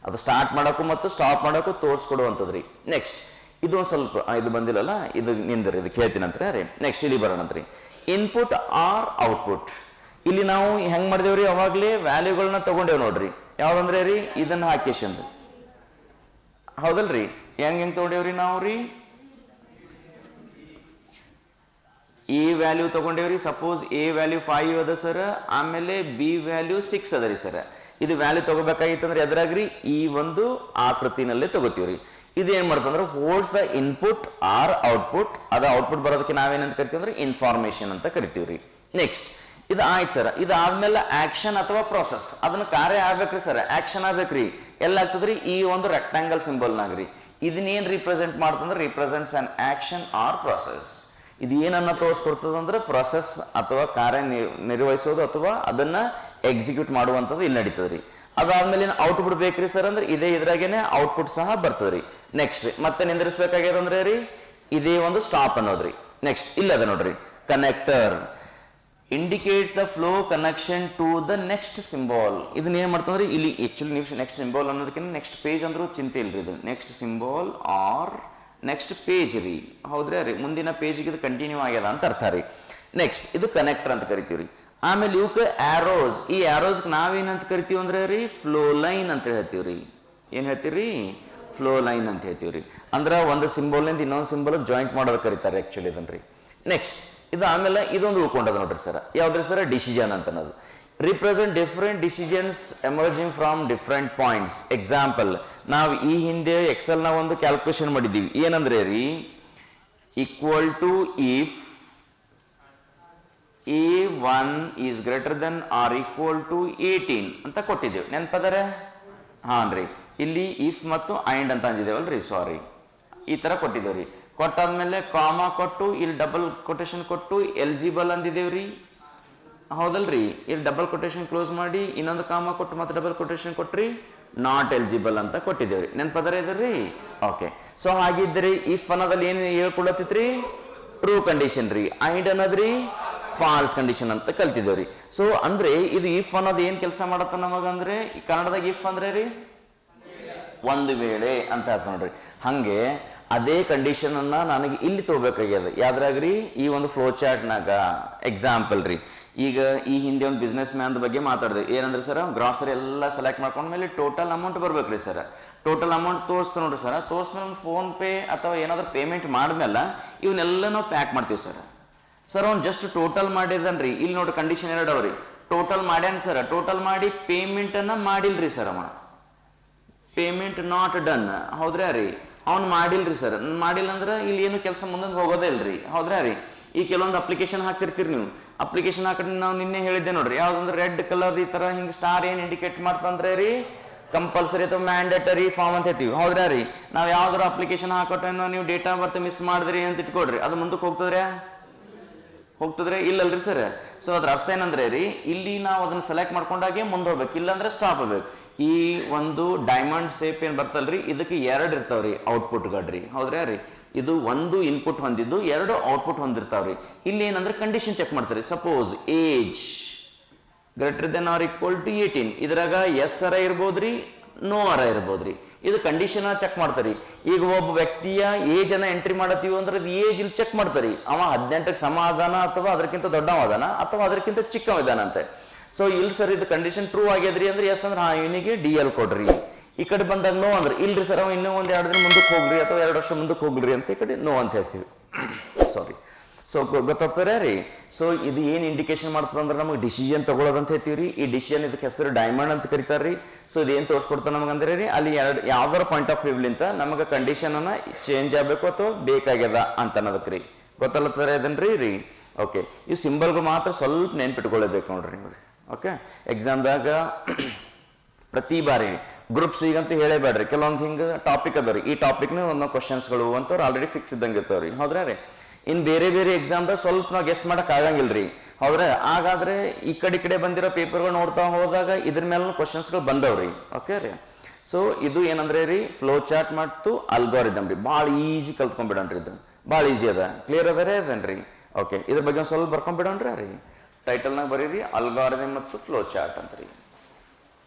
ಅದು ಸ್ಟಾರ್ಟ್ ಮಾಡೋಕ್ಕೂ ಮತ್ತು ಸ್ಟಾಪ್ ಮಾಡೋಕ್ಕೂ ತೋರಿಸ್ಕೊಡುವಂಥದ್ದು ರೀ. ನೆಕ್ಸ್ಟ್ ಇದು ಒಂದು ಸ್ವಲ್ಪ ಇದು ಬಂದಿಲ್ಲಲ್ಲ? ಇದು ನಿಂದ್ರಿ, ಇದು ಕೇಳ್ತೀನಂತ್ರಿ ರೀ. ನೆಕ್ಸ್ಟ್ ಇಲ್ಲಿ ಬರೋಣಂತ್ರಿ ಇನ್ಪುಟ್ ಆರ್ ಔಟ್ಪುಟ್ ಇಲ್ಲಿ ನಾವು ಹೆಂಗ್ ಮಾಡಿದೇವ್ರಿ ಅವಾಗಲೇ ವ್ಯಾಲ್ಯೂಗಳನ್ನ ತಗೊಂಡೇವ್ ನೋಡ್ರಿ. ಯಾವ್ದಂದ್ರೆ ರೀ? ಇದನ್ನ ಹಾಕಿಸಂದು ಹೌದಲ್ರಿ? ಹೆಂಗ್ ಹೆಂಗ್ ತಗೊಂಡೇವ್ರಿ ನಾವು ರೀ? ಎ ವ್ಯಾಲ್ಯೂ ತಗೊಂಡೇವ್ರಿ ಸಪೋಸ್ ಎ ವ್ಯಾಲ್ಯೂ ಫೈವ್ ಅದ ಸರ್. ಆಮೇಲೆ ಬಿ ವ್ಯಾಲ್ಯೂ ಸಿಕ್ಸ್ ಅದ ರೀ ಸರ್. ಇದು ವ್ಯಾಲ್ಯೂ ತಗೋಬೇಕಾಗಿತ್ತಂದ್ರೆ ಎದ್ರಾಗ್ರಿ? ಈ ಒಂದು ಆಕೃತಿನಲ್ಲೇ ತಗೋತೀವ್ರಿ. ಇದು ಏನ್ ಮಾಡ್ತಂದ್ರೆ holds the input or output ಅದ ಔಟ್ಪುಟ್ ಬರೋದಕ್ಕೆ ನಾವೇನಂತ ಕರಿತೀವಿ ಅಂದ್ರೆ ಇನ್ಫಾರ್ಮೇಶನ್ ಅಂತ ಕರಿತೀವ್ರಿ. ನೆಕ್ಸ್ಟ್ ಇದು ಆಯ್ತು ಸರ್ ಇದಾದ್ಮೇಲೆ ಆಕ್ಷನ್ ಅಥವಾ ಪ್ರೊಸೆಸ್ ಅದನ್ನ ಕಾರ್ಯ ಆಗ್ಬೇಕ್ರಿ ಸರ್ ಆಕ್ಷನ್ ಆಗ್ಬೇಕ್ರಿ. ಎಲ್ಲ ಆಗ್ತದ್ರಿ? ಈ ಒಂದು ರೆಕ್ಟಾಂಗಲ್ ಸಿಂಬಲ್ನಾಗ್ರಿ ಇದನ್ನೇನ್ represent ಮಾಡ್ತಂದ್ರೆ represents an action or process ಇದು ಏನನ್ನ ತೋರಿಸ್ಕೊಡ್ತದೆ ಅಂದ್ರೆ ಪ್ರೊಸೆಸ್ ಅಥವಾ ಕಾರ್ಯ ನಿರ್- ನಿರ್ವಹಿಸೋದು ಅಥವಾ ಅದನ್ನ ಎಕ್ಸಿಕ್ಯೂಟ್ ಮಾಡುವಂಥದ್ದು ಇಲ್ಲಿ ನಡೀತದ್ರಿ. ಅದಾದ್ಮೇಲೆ ಔಟ್ಪುಟ್ ಬೇಕ್ರಿ ಸರ್ ಅಂದ್ರೆ ಇದೇ ಇದ್ರಾಗೇನೆ ಔಟ್ಪುಟ್ ಸಹ ಬರ್ತದ್ರಿ. ನೆಕ್ಸ್ಟ್ ರೀ, ಮತ್ತೆ ನಿಂದ್ರಿಸ್ಬೇಕಾಗ್ಯದ ಅಂದ್ರೆ ರೀ, ಇದೇ ಒಂದು ಸ್ಟಾಪ್ ಅನ್ನೋದ್ರಿ. ನೆಕ್ಸ್ಟ್ ಇಲ್ಲದ ನೋಡ್ರಿ. Connector indicates the flow connection to the next symbol ಇದನ್ನ ಏನ್ ಮಾಡ್ತಂದ್ರೆ ಇಲ್ಲಿ ಆಕ್ಚುಲಿ ನೆಕ್ಸ್ಟ್ ಸಿಂಬಾಲ್ ಅನ್ನೋದಕ್ಕಿಂತ ನೆಕ್ಸ್ಟ್ ಪೇಜ್ ಅಂದ್ರೂ ಚಿಂತೆ ಇಲ್ರಿ ಇದು. Next symbol or next page ರೀ. ಹೌದ್ರಿ ರೀ ಮುಂದಿನ ಪೇಜ್ಗೆ ಇದು ಕಂಟಿನ್ಯೂ ಆಗ್ಯದ ಅಂತ ಅರ್ಥ ರೀ. ನೆಕ್ಸ್ಟ್ ಇದು ಕನೆಕ್ಟರ್ ಅಂತ ಕರಿತೀವಿ ರೀ ಆಮೇಲೆ ಇವಕ್ಕೆ ಆ್ಯರೋಸ್ ಈ ಆ್ಯರೋಸ್ಗೆ ನಾವೇನಂತ ಕರಿತೀವಿ ಅಂದ್ರೆ ರೀ? ಫ್ಲೋ ಲೈನ್ ಅಂತ ಹೇಳ್ತೀವಿ ರೀ ಏನ್ ಹೇಳ್ತೀರಿ? ಫ್ಲೋ ಲೈನ್ ಅಂತ ಹೇಳ್ತೀವಿ ರೀ ಅಂದ್ರೆ ಒಂದು ಸಿಂಬಲ್ನಿಂದ ಇನ್ನೊಂದು ಸಿಂಬಲ್ ಜಾಯಿಂಟ್ ಮಾಡೋದು ಕರೀತಾರೆ ಆ್ಯಕ್ಚುಲಿ ಇದನ್ನ ರೀ. ನೆಕ್ಸ್ಟ್ ಇದು ಆಮೇಲೆ ಇದೊಂದು ಉಳ್ಕೊಂಡದ ನೋಡ್ರಿ ಸರ್ ಯಾವ್ದ್ರಿ ಸರ್ ಡಿಸಿಷನ್ ಅಂತ ಅನ್ನೋದು represent different decisions emerging from different points example ನಾವು ಈ ಹಿಂದೆ ಎಕ್ಸೆಲ್ನ ಒಂದು ಕ್ಯಾಲ್ಕುಲೇಷನ್ ಮಾಡಿದ್ದೀವಿ. ಏನಂದ್ರೆ ರೀ? Equal to if A one is greater than or equal to eighteen ಅಂತ ಕೊಟ್ಟಿದ್ದೇವೆ. ನೆನಪದರೆ? ಹಾನ್ ರೀ ಇಲ್ಲಿ ಇಫ್ ಮತ್ತು ಐಂಡ್ ಅಂತ ಅಂದಿದ್ದೇವಲ್ರಿ ಸಾರಿ ಈ ಥರ ಕೊಟ್ಟಿದ್ದೇವೆ ರೀ. ಕೊಟ್ಟಾದ್ಮೇಲೆ ಕಾಮ ಕೊಟ್ಟು, ಇಲ್ಲಿ ಡಬಲ್ ಕೊಟೇಶನ್ ಕೊಟ್ಟು ಎಲಿಜಿಬಲ್ ಅಂದಿದ್ದೇವ್ರಿ ಹೌದಲ್ರಿ? ಇಲ್ಲಿ ಡಬಲ್ ಕೊಟೇಶನ್ ಕ್ಲೋಸ್ ಮಾಡಿ, ಇನ್ನೊಂದು ಕಾಮ ಕೊಟ್ಟು ಮತ್ತೆ ಡಬಲ್ ಕೊಟೇಶನ್ ಕೊಟ್ರಿ ನಾಟ್ ಎಲಿಜಿಬಲ್ ಅಂತ ಕೊಟ್ಟಿದ್ದೇವ್ರಿ. ನೆನಪದರೆ ಇದ್ರಿ ಓಕೆ ಸೊ ಹಾಗಿದ್ರಿ ಇಫ್ ಅನ್ನೋದಲ್ಲಿ ಏನು ಹೇಳ್ಕೊಳತ್ತಿತ್ರಿ? ಟ್ರೂ ಕಂಡೀಷನ್ ರೀ. ಐಂಡ್ ಅನ್ನೋದ್ರಿ? ಫಾಲ್ಸ್ ಕಂಡೀಷನ್ ಅಂತ ಕಲ್ತಿದ್ದೇವ್ರಿ. ಸೊ ಅಂದ್ರೆ ಇದು ಇಫ್ ಅನ್ನೋದು ಏನ್ ಕೆಲಸ ಮಾಡತ್ತ ನಮಗಂದ್ರೆ ಕನ್ನಡದಾಗ ಇಫ್ ಅಂದ್ರೆ ರೀ? ಒಂದು ವೇಳೆ ಅಂತ ಹೇಳ್ತ ನೋಡ್ರಿ. ಹಂಗೆ ಅದೇ ಕಂಡೀಷನ್ ಅನ್ನ ನನಗೆ ಇಲ್ಲಿ ತಗೋಬೇಕಾಗ್ಯದ. ಯಾವ್ದ್ರಾಗ್ರಿ? ಈ ಒಂದು ಫ್ಲೋ ಚಾರ್ಟ್ನಾಗ ಎಕ್ಸಾಂಪಲ್ ರೀ. ಈಗ ಈ ಹಿಂದೆ ಒಂದು ಬಿಸ್ನೆಸ್ ಮ್ಯಾನ್ ಬಗ್ಗೆ ಮಾತಾಡಿದೆ. ಏನಂದ್ರೆ ಸರ್ ಗ್ರಾಸರಿ ಎಲ್ಲ ಸೆಲೆಕ್ಟ್ ಮಾಡ್ಕೊಂಡ್ಮೇಲೆ ಟೋಟಲ್ ಅಮೌಂಟ್ ಬರ್ಬೇಕ್ರಿ ಸರ್. ಟೋಟಲ್ ಅಮೌಂಟ್ ತೋರಿಸ್ತು ನೋಡ್ರಿ ಸರ್. ತೋರಿಸ್ಮೇಲೆ ಒಂದು ಫೋನ್ ಪೇ ಅಥವಾ ಏನಾದರೂ ಪೇಮೆಂಟ್ ಮಾಡಿದ್ಮೇಲೆ ಇವನ್ನೆಲ್ಲ ನಾವು ಪ್ಯಾಕ್ ಮಾಡ್ತೀವಿ ಸರ್. ಸರ್, ಅವ್ನು ಜಸ್ಟ್ ಟೋಟಲ್ ಮಾಡಿದನ್ರಿ. ಇಲ್ಲಿ ನೋಡಿ ಕಂಡೀಷನ್ ಎರಡು ಅವ್ರಿ ಟೋಟಲ್ ಮಾಡ್ಯಾನ ಸರ್. ಟೋಟಲ್ ಮಾಡಿ ಪೇಮೆಂಟ್ ಅನ್ನ ಮಾಡಿಲ್ರಿ ಸರ್ ಅವ ಪೇಮೆಂಟ್ ನಾಟ್ ಡನ್ ಹೌದ್ರಾ ರೀ ಅವ್ನು ಮಾಡಿಲ್ರಿ ಸರ್. ಮಾಡಿಲ್ಲ ಅಂದ್ರೆ ಇಲ್ಲಿ ಏನು ಕೆಲಸ ಮುಂದೆ ಹೋಗೋದೇ ಇಲ್ರಿ. ಹೌದ್ರಾ ರೀ? ಈ ಕೆಲವೊಂದು ಅಪ್ಲಿಕೇಶನ್ ಹಾಕ್ತಿರ್ತೀರಿ ನೀವು. ಅಪ್ಲಿಕೇಶನ್ ಹಾಕಿ ನಾವು ನಿನ್ನೆ ಹೇಳಿದ್ದೆ ನೋಡ್ರಿ. ಯಾವ್ದಂದ್ರೆ ರೆಡ್ ಕಲರ್ ಈ ತರ ಹಿಂಗೆ ಸ್ಟಾರ್ ಏನು ಇಂಡಿಕೇಟ್ ಮಾಡ್ತಂದ್ರೆ ರೀ ಕಂಪಲ್ಸರಿ ಅಥವಾ ಮ್ಯಾಂಡೇಟರಿ ಫಾರ್ಮ್ ಅಂತ ಹೇಳ್ತೀವಿ. ಹೌದ್ರಾ ರೀ? ನಾವು ಯಾವ್ದಾರು ಅಪ್ಲಿಕೇಶನ್ ಹಾಕೊಟ್ಟೇನೋ ನೀವು ಡೇಟಾ ಬರ್ತ್ ಮಿಸ್ ಮಾಡಿದ್ರಿ ಅಂತ ಇಟ್ಕೊಡ್ರಿ. ಅದು ಮುಂದಕ್ಕೆ ಹೋಗ್ತದ್ರ್ಯಾ? ಹೋಗ್ತದ್ರೆ ಇಲ್ಲಲ್ರಿ ಸರ್. ಸೊ ಅದ್ರ ಅರ್ಥ ಏನಂದ್ರೆ ರೀ, ಇಲ್ಲಿ ನಾವು ಅದನ್ನ ಸೆಲೆಕ್ಟ್ ಮಾಡ್ಕೊಂಡಾಗೆ ಮುಂದೆ ಹೋಗ್ಬೇಕು. ಇಲ್ಲಾಂದ್ರೆ ಸ್ಟಾಪ್ ಆಗ್ಬೇಕು. ಈ ಒಂದು ಡೈಮಂಡ್ ಸೇಪ್ ಏನು ಬರ್ತಲ್ರಿ? ಇದಕ್ಕೆ ಎರಡು ಇರ್ತಾವ್ರಿ ಔಟ್ಪುಟ್ ಗಾಡ್ರಿ. ಹೌದ್ರಾ ರೀ ಇದು ಒಂದು ಇನ್ಪುಟ್ ಹೊಂದಿದ್ದು, ಎರಡು ಔಟ್ಪುಟ್ ಹೊಂದಿರ್ತಾವ್ರಿ. ಇಲ್ಲಿ ಏನಂದ್ರೆ ಕಂಡೀಷನ್ ಚೆಕ್ ಮಾಡ್ತಾರೆ. Suppose age greater than or equal to eighteen ಇದ್ರಾಗ ಎಸ್ ಅರ ಇರ್ಬೋದ್ರಿ ನೋ ಅರ ಇರ್ಬೋದ್ರಿ. ಇದು ಕಂಡೀಷನ್ ಚೆಕ್ ಮಾಡ್ತಾರೆ. ಈಗ ಒಬ್ಬ ವ್ಯಕ್ತಿಯ ಏಜ್ ಅನ್ನ ಎಂಟ್ರಿ ಮಾಡತ್ತೀವಿ ಅಂದ್ರೆ ಅದು ಏಜ್ ಇಲ್ಲಿ ಚೆಕ್ ಮಾಡ್ತಾರೆ. ಅವ ಹದಿನೆಂಟಕ್ಕೆ ಸಮ ಅದಾನ ಅಥವಾ ಅದಕ್ಕಿಂತ ದೊಡ್ಡವ ಅದಾನ ಅಥವಾ ಅದಕ್ಕಿಂತ ಚಿಕ್ಕವ ಇದಾನಂತೆ ಸೊ ಇಲ್ಲಿ ಸರ್ ಇದು ಕಂಡೀಷನ್ ಟ್ರೂ ಆಗ್ಯದ್ರಿ ಅಂದ್ರೆ ಎಸ್ ಅಂದ್ರೆ, ಹಾ, ಇವನಿಗೆ ಡಿ ಎಲ್ ಕೊಡ್ರಿ. ಈ ಕಡೆ ಬಂದಾಗ ನೋ ಅಂದ್ರೆ, ಇಲ್ರಿ ಸರ್ ಅವ ಇನ್ನೂ ಒಂದು ಎರಡು ದಿನ ಮುಂದಕ್ಕೆ ಹೋಗ್ರಿ ಅಥವಾ ಎರಡು ವರ್ಷ ಮುಂದಕ್ಕೆ ಹೋಗ್ಲಿ ಅಂತ ಈ ಕಡೆ ನೋ ಅಂತ ಹೇಳ್ತೀವಿ. ಸಾರಿ ಸೊ ಗೊತ್ತಾಗ್ತಾರೆ ರೀ. ಸೊ ಇದು ಏನು ಇಂಡಿಕೇಶನ್ ಮಾಡ್ತದೆ ಅಂದ್ರೆ ನಮಗೆ ಡಿಸಿಷನ್ ತಗೊಳ್ಳೋದಂತ ಹೇಳ್ತೀವಿ ರೀ. ಈ ಡಿಸಿಷನ್ ಇದಕ್ಕೆ ಹೆಸರು ಡೈಮಂಡ್ ಅಂತ ಕರಿತಾರೆ ರೀ. ಸೊ ಇದೇನು ತೋರಿಸ್ಕೊಡ್ತಾರೆ ನಮಗೆ ಅಂದ್ರೆ ರೀ, ಅಲ್ಲಿ ಎರಡು, ಯಾವ್ದಾರ ಪಾಯಿಂಟ್ ಆಫ್ ವ್ಯೂಲಿಂತ ನಮಗೆ ಕಂಡೀಷನ್ ಅನ್ನ ಚೇಂಜ್ ಆಗಬೇಕು ಅಥವಾ ಬೇಕಾಗ್ಯದ ಅಂತ ಅನ್ನೋದಕ್ಕೆ ರೀ. ಗೊತ್ತಲ್ಲತ್ತಾರೆ ಇದನ್ನ ರೀ? ಓಕೆ ಈ ಸಿಂಬಲ್ಗಳು ಮಾತ್ರ ಸ್ವಲ್ಪ ನೆನ್ಪಿಟ್ಕೊಳ್ಳೇಬೇಕು ನೋಡ್ರಿ ನೀವು. ಓಕೆ ಎಕ್ಸಾಮ್ದಾಗ ಪ್ರತಿ ಬಾರಿ ಗ್ರೂಪ್ಸ್ ಈಗಂತ ಹೇಳೇಬೇಡ್ರಿ. ಕೆಲವೊಂದು ಹಿಂಗೆ ಟಾಪಿಕ್ ಅದಾವ್ರಿ ಈ ಟಾಪಿಕ್ನ ಒಂದೊಂದು ಕ್ವಶನ್ಸ್ಗಳು ಅಂತವ್ರು ಆಲ್ರೆಡಿ ಫಿಕ್ಸ್ ಇದ್ದಂಗೆ ಇರ್ತಾವ್ರಿ. ಹೌದ್ರಾ ರೀ? ಇನ್ ಬೇರೆ ಬೇರೆ ಎಕ್ಸಾಮ್ದಾಗ ಸ್ವಲ್ಪ ನಾವು ಗೆಸ್ ಮಾಡಕ್ ಆಗಂಗಿಲ್ರಿ. ಹೌದ್ರೆ? ಹಾಗಾದ್ರೆ ಈ ಕಡೆ ಕಡೆ ಬಂದಿರೋ ಪೇಪರ್ಗಳು ನೋಡ್ತಾ ಹೋದಾಗ ಇದ್ರ ಮೇಲೆ ಕ್ವಶನ್ಸ್ಗಳು ಬಂದವ್ರಿ. ಓಕೆ ರೀ? ಸೊ ಇದು ಏನಂದ್ರೆ ರೀ ಫ್ಲೋ ಚಾರ್ಟ್ ಮತ್ತು ಅಲ್ಗೋರಿದಮ್ ರೀ. ಭಾಳ ಈಸಿ ಕಲ್ತ್ಕೊಂಡ್ಬಿಡನ್ರಿ ಇದು ಭಾಳ ಈಸಿ ಅದ. ಕ್ಲಿಯರ್ ಅದರೇ ಅದೇನ್ರಿ ಓಕೆ ಇದ್ರ ಬಗ್ಗೆ ಒಂದು ಸ್ವಲ್ಪ ಬರ್ಕೊಂಡ್ಬಿಡೋಣ್ರಿ ರೀ? ಟೈಟಲ್ ಟೈಟಲ್ನಾಗ ಬರೀರಿ ಅಲ್ಗಾರದೆ ಮತ್ತು ಫ್ಲೋ ಚಾರ್ಟ್ ಅಂತ್ರಿ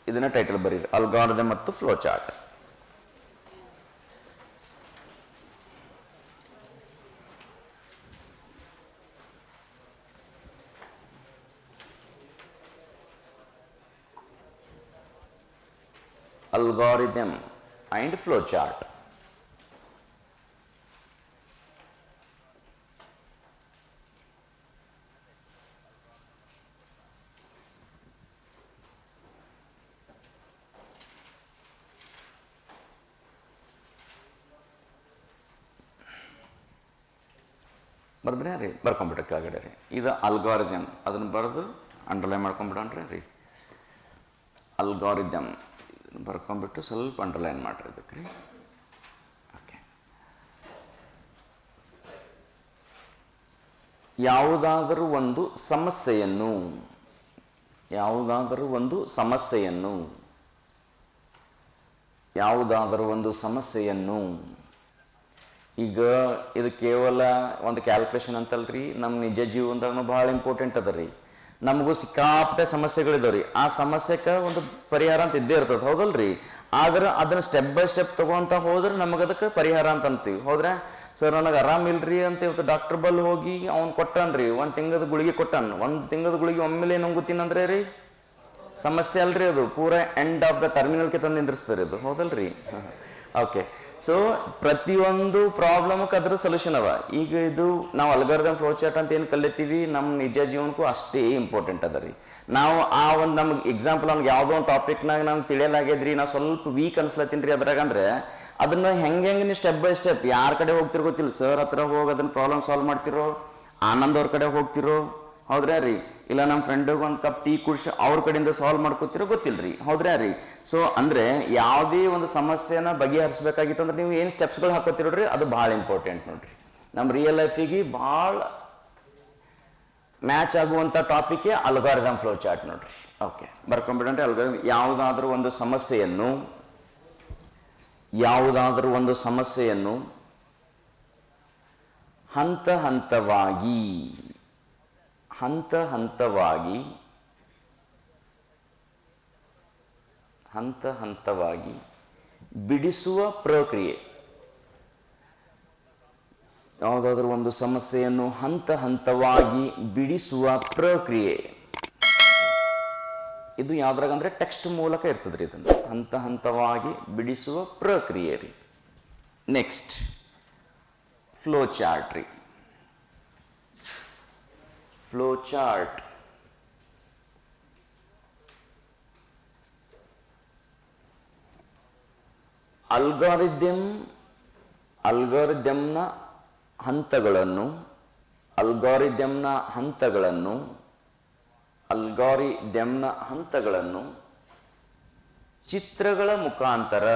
ಇದನ್ನ ಟೈಟಲ್ ಬರೀರಿ ಅಲ್ಗಾರದೆ ಮತ್ತು flow chart and and flowchart. ಬರ್ದ್ರೆ ರೀ ಬರ್ಕೊಂಬಿಟ್ರೆ ಕೆಳಗಡೆ ರೀ. ಇದು ಅಲ್ಗಾರಿದಮ್ ಅದನ್ನು ಬರೆದು ಅಂಡರ್ಲೈನ್ ಮಾಡ್ಕೊಂಬಿಡೋಣ್ರಿ ರೀ. ಅಲ್ಗಾರಿದಮ್ ಬರ್ಕೊಂಬಿಟ್ಟು ಸ್ವಲ್ಪ ಅಂಡರ್ಲೈನ್ ಮಾಡಿರಿ ಇದಕ್ಕೆ ರೀ. ಓಕೆ ಯಾವುದಾದರೂ ಒಂದು ಸಮಸ್ಯೆಯನ್ನು, ಯಾವುದಾದರೂ ಒಂದು ಸಮಸ್ಯೆಯನ್ನು, ಯಾವುದಾದರೂ ಒಂದು ಸಮಸ್ಯೆಯನ್ನು ಈಗ ಇದು ಕೇವಲ ಒಂದು ಕ್ಯಾಲ್ಕುಲೇಷನ್ ಅಂತಲ್ರಿ ನಮ್ಮ ನಿಜ ಜೀವನದಾಗೂ ಭಾಳ ಇಂಪಾರ್ಟೆಂಟ್ ಅದ ರೀ. ನಮಗೂ ಸಿಕ್ಕಾಪಟ್ಟೆ ಸಮಸ್ಯೆಗಳಿದಾವೆ ರೀ ಆ ಸಮಸ್ಯೆಗೆ ಒಂದು ಪರಿಹಾರ ಅಂತ ಇದ್ದೇ ಇರ್ತದೆ, ಹೌದಲ್ರಿ? ಆದ್ರೆ ಅದನ್ನ ಸ್ಟೆಪ್ ಬೈ ಸ್ಟೆಪ್ ತಗೊಂತ ಹೋದ್ರೆ ನಮಗೆ ಅದಕ್ಕೆ ಪರಿಹಾರ ಅಂತ ಅಂತೀವಿ, ಹೋದ್ರೆ? ಸರ್ ನನಗೆ ಆರಾಮಿಲ್ರಿ ಅಂತ ಇವತ್ತು ಡಾಕ್ಟರ್ ಬಲ್ ಹೋಗಿ ಅವ್ನು ಕೊಟ್ಟನ್ರಿ ಒಂದು ತಿಂಗದ ಗುಳಿಗೆ ಕೊಟ್ಟನ್. ಒಂದು ತಿಂಗದ ಗುಳಿಗೆ ಒಮ್ಮೆಲೆ ನುಂಗುತ್ತೀನಂದ್ರೆ ರೀ, ಸಮಸ್ಯೆ ಅಲ್ರಿ ಅದು, ಪೂರ ಎಂಡ್ ಆಫ್ ದ ಟರ್ಮಿನಲ್ಗೆ ತಂದು ನಿಂದ್ರಿಸ್ತಾರೆ ಅದು, ಹೌದಲ್ರಿ? ಓಕೆ ಸೊ ಪ್ರತಿಯೊಂದು ಪ್ರಾಬ್ಲಮ್ಗೆ ಅದ್ರ ಸೊಲ್ಯೂಷನ್ ಅವ. ಈಗ ಇದು ನಾವು ಅಲ್ಗಾರಿದಮ್ ಫ್ಲೋ ಚಾರ್ಟ್ ಅಂತ ಏನು ಕಲಿತೀವಿ ನಮ್ಮ ನಿಜ ಜೀವನಕ್ಕೂ ಅಷ್ಟೇ ಇಂಪಾರ್ಟೆಂಟ್ ಅದ ರೀ. ನಾವು ಆ ಒಂದು ನಮ್ಗೆ ಎಕ್ಸಾಂಪಲ್ ನಮ್ಗೆ ಯಾವುದೋ ಒಂದು ಟಾಪಿಕ್ನಾಗ ನಮ್ಗೆ ತಿಳಿಯಲಾಗ್ಯದ್ರಿ, ನಾವು ಸ್ವಲ್ಪ ವೀಕ್ ಅನ್ಸ್ಲತ್ತೀನಿ ರೀ ಅದ್ರಾಗ ಅಂದ್ರೆ ಅದನ್ನ ಹೆಂಗೆ ಹೆಂಗೆ ನೀವು ಸ್ಟೆಪ್ ಬೈ ಸ್ಟೆಪ್ ಯಾರ ಕಡೆ ಹೋಗ್ತಿರೋ ಗೊತ್ತಿಲ್ಲ. ಸರ್ ಹತ್ರ ಹೋಗಿ ಅದನ್ನ ಪ್ರಾಬ್ಲಮ್ ಸಾಲ್ವ್ ಮಾಡ್ತಿರೋ, ಆನಂದ್ ಅವ್ರ ಕಡೆ ಹೋಗ್ತಿರೋ, ಹೌದ್ರಾ ರೀ? ಇಲ್ಲ ನಮ್ಮ ಫ್ರೆಂಡಿಗೆ ಒಂದು ಕಪ್ ಟೀ ಕುಡಿಸಿ ಅವ್ರ ಕಡೆಯಿಂದ ಸಾಲ್ವ್ ಮಾಡ್ಕೋತಿರೋ ಗೊತ್ತಿಲ್ರಿ. ಹೌದ್ರಾ ರೀ? ಸೊ ಅಂದ್ರೆ ಯಾವುದೇ ಒಂದು ಸಮಸ್ಯೆನ ಬಗೆಹರಿಸ್ಬೇಕಾಗಿತ್ತು ಅಂದ್ರೆ ನೀವು ಏನು ಸ್ಟೆಪ್ಸ್ಗಳು ಹಾಕೋತಿರೋಡ್ರಿ ಅದು ಭಾಳ ಇಂಪಾರ್ಟೆಂಟ್ ನೋಡ್ರಿ. ನಮ್ಮ ರಿಯಲ್ ಲೈಫಿಗೆ ಭಾಳ ಮ್ಯಾಚ್ ಆಗುವಂಥ ಟಾಪಿಕೇ ಅಲ್ಗಾರಿದಮ್ ಫ್ಲೋ ಚಾರ್ಟ್ ನೋಡ್ರಿ. ಓಕೆ ಬರ್ಕೊಂಬಿಡ್ರಿ ಅಲ್ಗಾರಿದಮ್ ಯಾವುದಾದ್ರೂ ಒಂದು ಸಮಸ್ಯೆಯನ್ನು, ಯಾವುದಾದ್ರೂ ಒಂದು ಸಮಸ್ಯೆಯನ್ನು ಹಂತ ಹಂತವಾಗಿ ಹಂತ ಹಂತವಾಗಿ ಹಂತ ಹಂತವಾಗಿ ಬಿಡಿಸುವ ಪ್ರಕ್ರಿಯೆ. ಯಾವುದಾದ್ರೂ ಒಂದು ಸಮಸ್ಯೆಯನ್ನು ಹಂತ ಹಂತವಾಗಿ ಬಿಡಿಸುವ ಪ್ರಕ್ರಿಯೆ. ಇದು ಯಾವ್ದ್ರಾಗ ಟೆಕ್ಸ್ಟ್ ಮೂಲಕ ಇರ್ತದ್ರಿ ಇದನ್ನು. ಹಂತ ಹಂತವಾಗಿ ಬಿಡಿಸುವ ಪ್ರಕ್ರಿಯೆ ರೀ. ನೆಕ್ಸ್ಟ್, ಫ್ಲೋ ಚಾರ್ಟ್ ರೀ ಫ್ಲೋ ಚಾರ್ಟ್ ಅಲ್ಗಾರಿದಮ್ ಅಲ್ಗಾರಿದಮ್ನ ಹಂತಗಳನ್ನು ಅಲ್ಗಾರಿದಮ್ನ ಹಂತಗಳನ್ನು ಅಲ್ಗಾರಿದಮ್ನ ಹಂತಗಳನ್ನು ಚಿತ್ರಗಳ ಮುಖಾಂತರ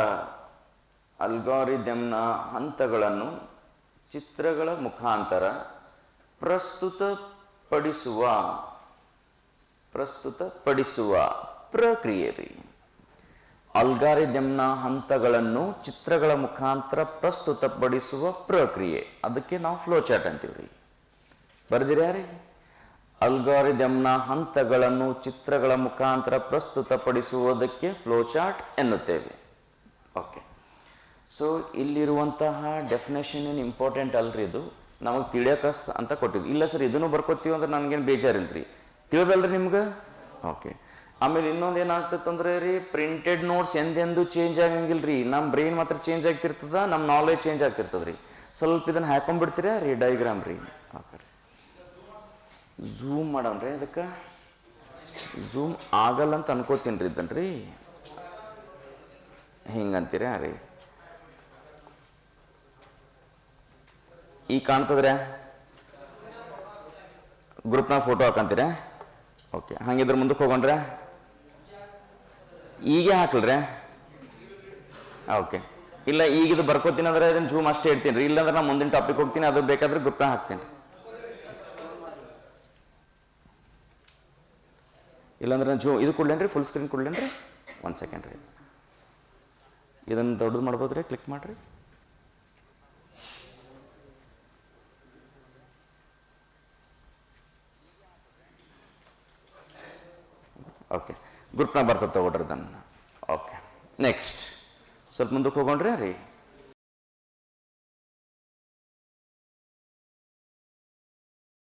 ಅಲ್ಗಾರಿದಮ್ನ ಹಂತಗಳನ್ನು ಚಿತ್ರಗಳ ಮುಖಾಂತರ ಪ್ರಸ್ತುತಪಡಿಸುವ ಪ್ರಸ್ತುತಪಡಿಸುವ ಪ್ರಕ್ರಿಯೆ ರೀ ಅಲ್ಗಾರಿದಮ್ನ ಹಂತಗಳನ್ನು ಚಿತ್ರಗಳ ಮುಖಾಂತರ ಪ್ರಸ್ತುತಪಡಿಸುವ ಪ್ರಕ್ರಿಯೆ. ಅದಕ್ಕೆ ನಾವು ಫ್ಲೋ ಚಾರ್ಟ್ ಅಂತೀವಿ ರೀ ಹಂತಗಳನ್ನು ಚಿತ್ರಗಳ ಮುಖಾಂತರ ಪ್ರಸ್ತುತಪಡಿಸುವುದಕ್ಕೆ ಫ್ಲೋ ಚಾರ್ಟ್ ಎನ್ನುತ್ತೇವೆ. ಓಕೆ ಸೊ ಇಲ್ಲಿರುವಂತಹ ಡೆಫಿನೇಷನ್ ಏನು ಇಂಪಾರ್ಟೆಂಟ್ ಅಲ್ರಿ ಇದು? ನಮಗೆ ತಿಳಿಯಕ ಅಂತ ಕೊಟ್ಟಿದ್ದು. ಇಲ್ಲ ಸರ್, ಇದನ್ನು ಬರ್ಕೋತೀವಿ ಅಂದ್ರೆ ನನಗೇನು ಬೇಜಾರಿಲ್ಲ ರೀ ತಿಳಿದಲ್ರಿ ನಿಮ್ಗೆ? ಓಕೆ ಆಮೇಲೆ ಇನ್ನೊಂದು ಏನಾಗ್ತದಂದ್ರೆ ರೀ ಪ್ರಿಂಟೆಡ್ ನೋಟ್ಸ್ ಎಂದೆಂದು ಚೇಂಜ್ ಆಗಂಗಿಲ್ಲ ರೀ ನಮ್ಮ ಬ್ರೈನ್ ಮಾತ್ರ ಚೇಂಜ್ ಆಗ್ತಿರ್ತದ ನಮ್ಮ ನಾಲೆಜ್ ಚೇಂಜ್ ಆಗ್ತಿರ್ತದ ರೀ. ಸ್ವಲ್ಪ ಇದನ್ನು ಹಾಕೊಂಡ್ಬಿಡ್ತೀರಾ ರೀ ಡೈಗ್ರಾಮ್ ರೀ? ಓಕೆ ಝೂಮ್ ಮಾಡೋಣ ರೀ ಅದಕ್ಕೆ. ಝೂಮ್ ಆಗಲ್ಲ ಅಂತ ಅನ್ಕೋತೀನಿ ರೀ ಇದನ್ನ ರೀ. ಹಿಂಗಂತೀರಾ ರೀ? ಈಗ ಕಾಣ್ತದ್ರೆ? ಗ್ರೂಪ್ನಾಗ ಫೋಟೋ ಹಾಕಂತೀರ? ಓಕೆ, ಹಂಗಿದ್ರ ಮುಂದಕ್ಕೆ ಹೋಗೋಣ್ರೆ? ಈಗೇ ಹಾಕ್ಲ್ರೆ? ಓಕೆ, ಇಲ್ಲ ಈಗ ಇದು ಬರ್ಕೋತೀನಿ ಅಂದ್ರೆ ಅದನ್ನ ಜೂಮ್ ಅಷ್ಟೇ ಇಡ್ತೀನಿ ರೀ, ಇಲ್ಲಾಂದ್ರೆ ನಾನು ಮುಂದಿನ ಟಾಪಿಕ್ ಹೋಗ್ತೀನಿ, ಅದು ಬೇಕಾದ್ರೆ ಗ್ರೂಪ್ನಾಗ ಹಾಕ್ತೀನಿ. ಇಲ್ಲಾಂದ್ರೆ ನಾನು ಜೂ ಇದು ಕೊಡ್ಲೇನ್ರಿ ಫುಲ್ ಸ್ಕ್ರೀನ್ ಕೊಡ್ಲೇನ್ರಿ? ಒಂದು ಸೆಕೆಂಡ್ ರೀ. ಇದನ್ನು ದೊಡ್ಡದು ಮಾಡ್ಬೋದು ರೀ ಕ್ಲಿಕ್ ಮಾಡಿರಿ. ಓಕೆ ಗ್ರೂಪ್ನಾಗ ಬರ್ತದೆ ತಗೊಳ್ರಿ ಅದನ್ನು. ಓಕೆ ನೆಕ್ಸ್ಟ್ ಸ್ವಲ್ಪ ಮುಂದಕ್ಕೆ ಹೋಗೋಣ್ರಿ ರೀ.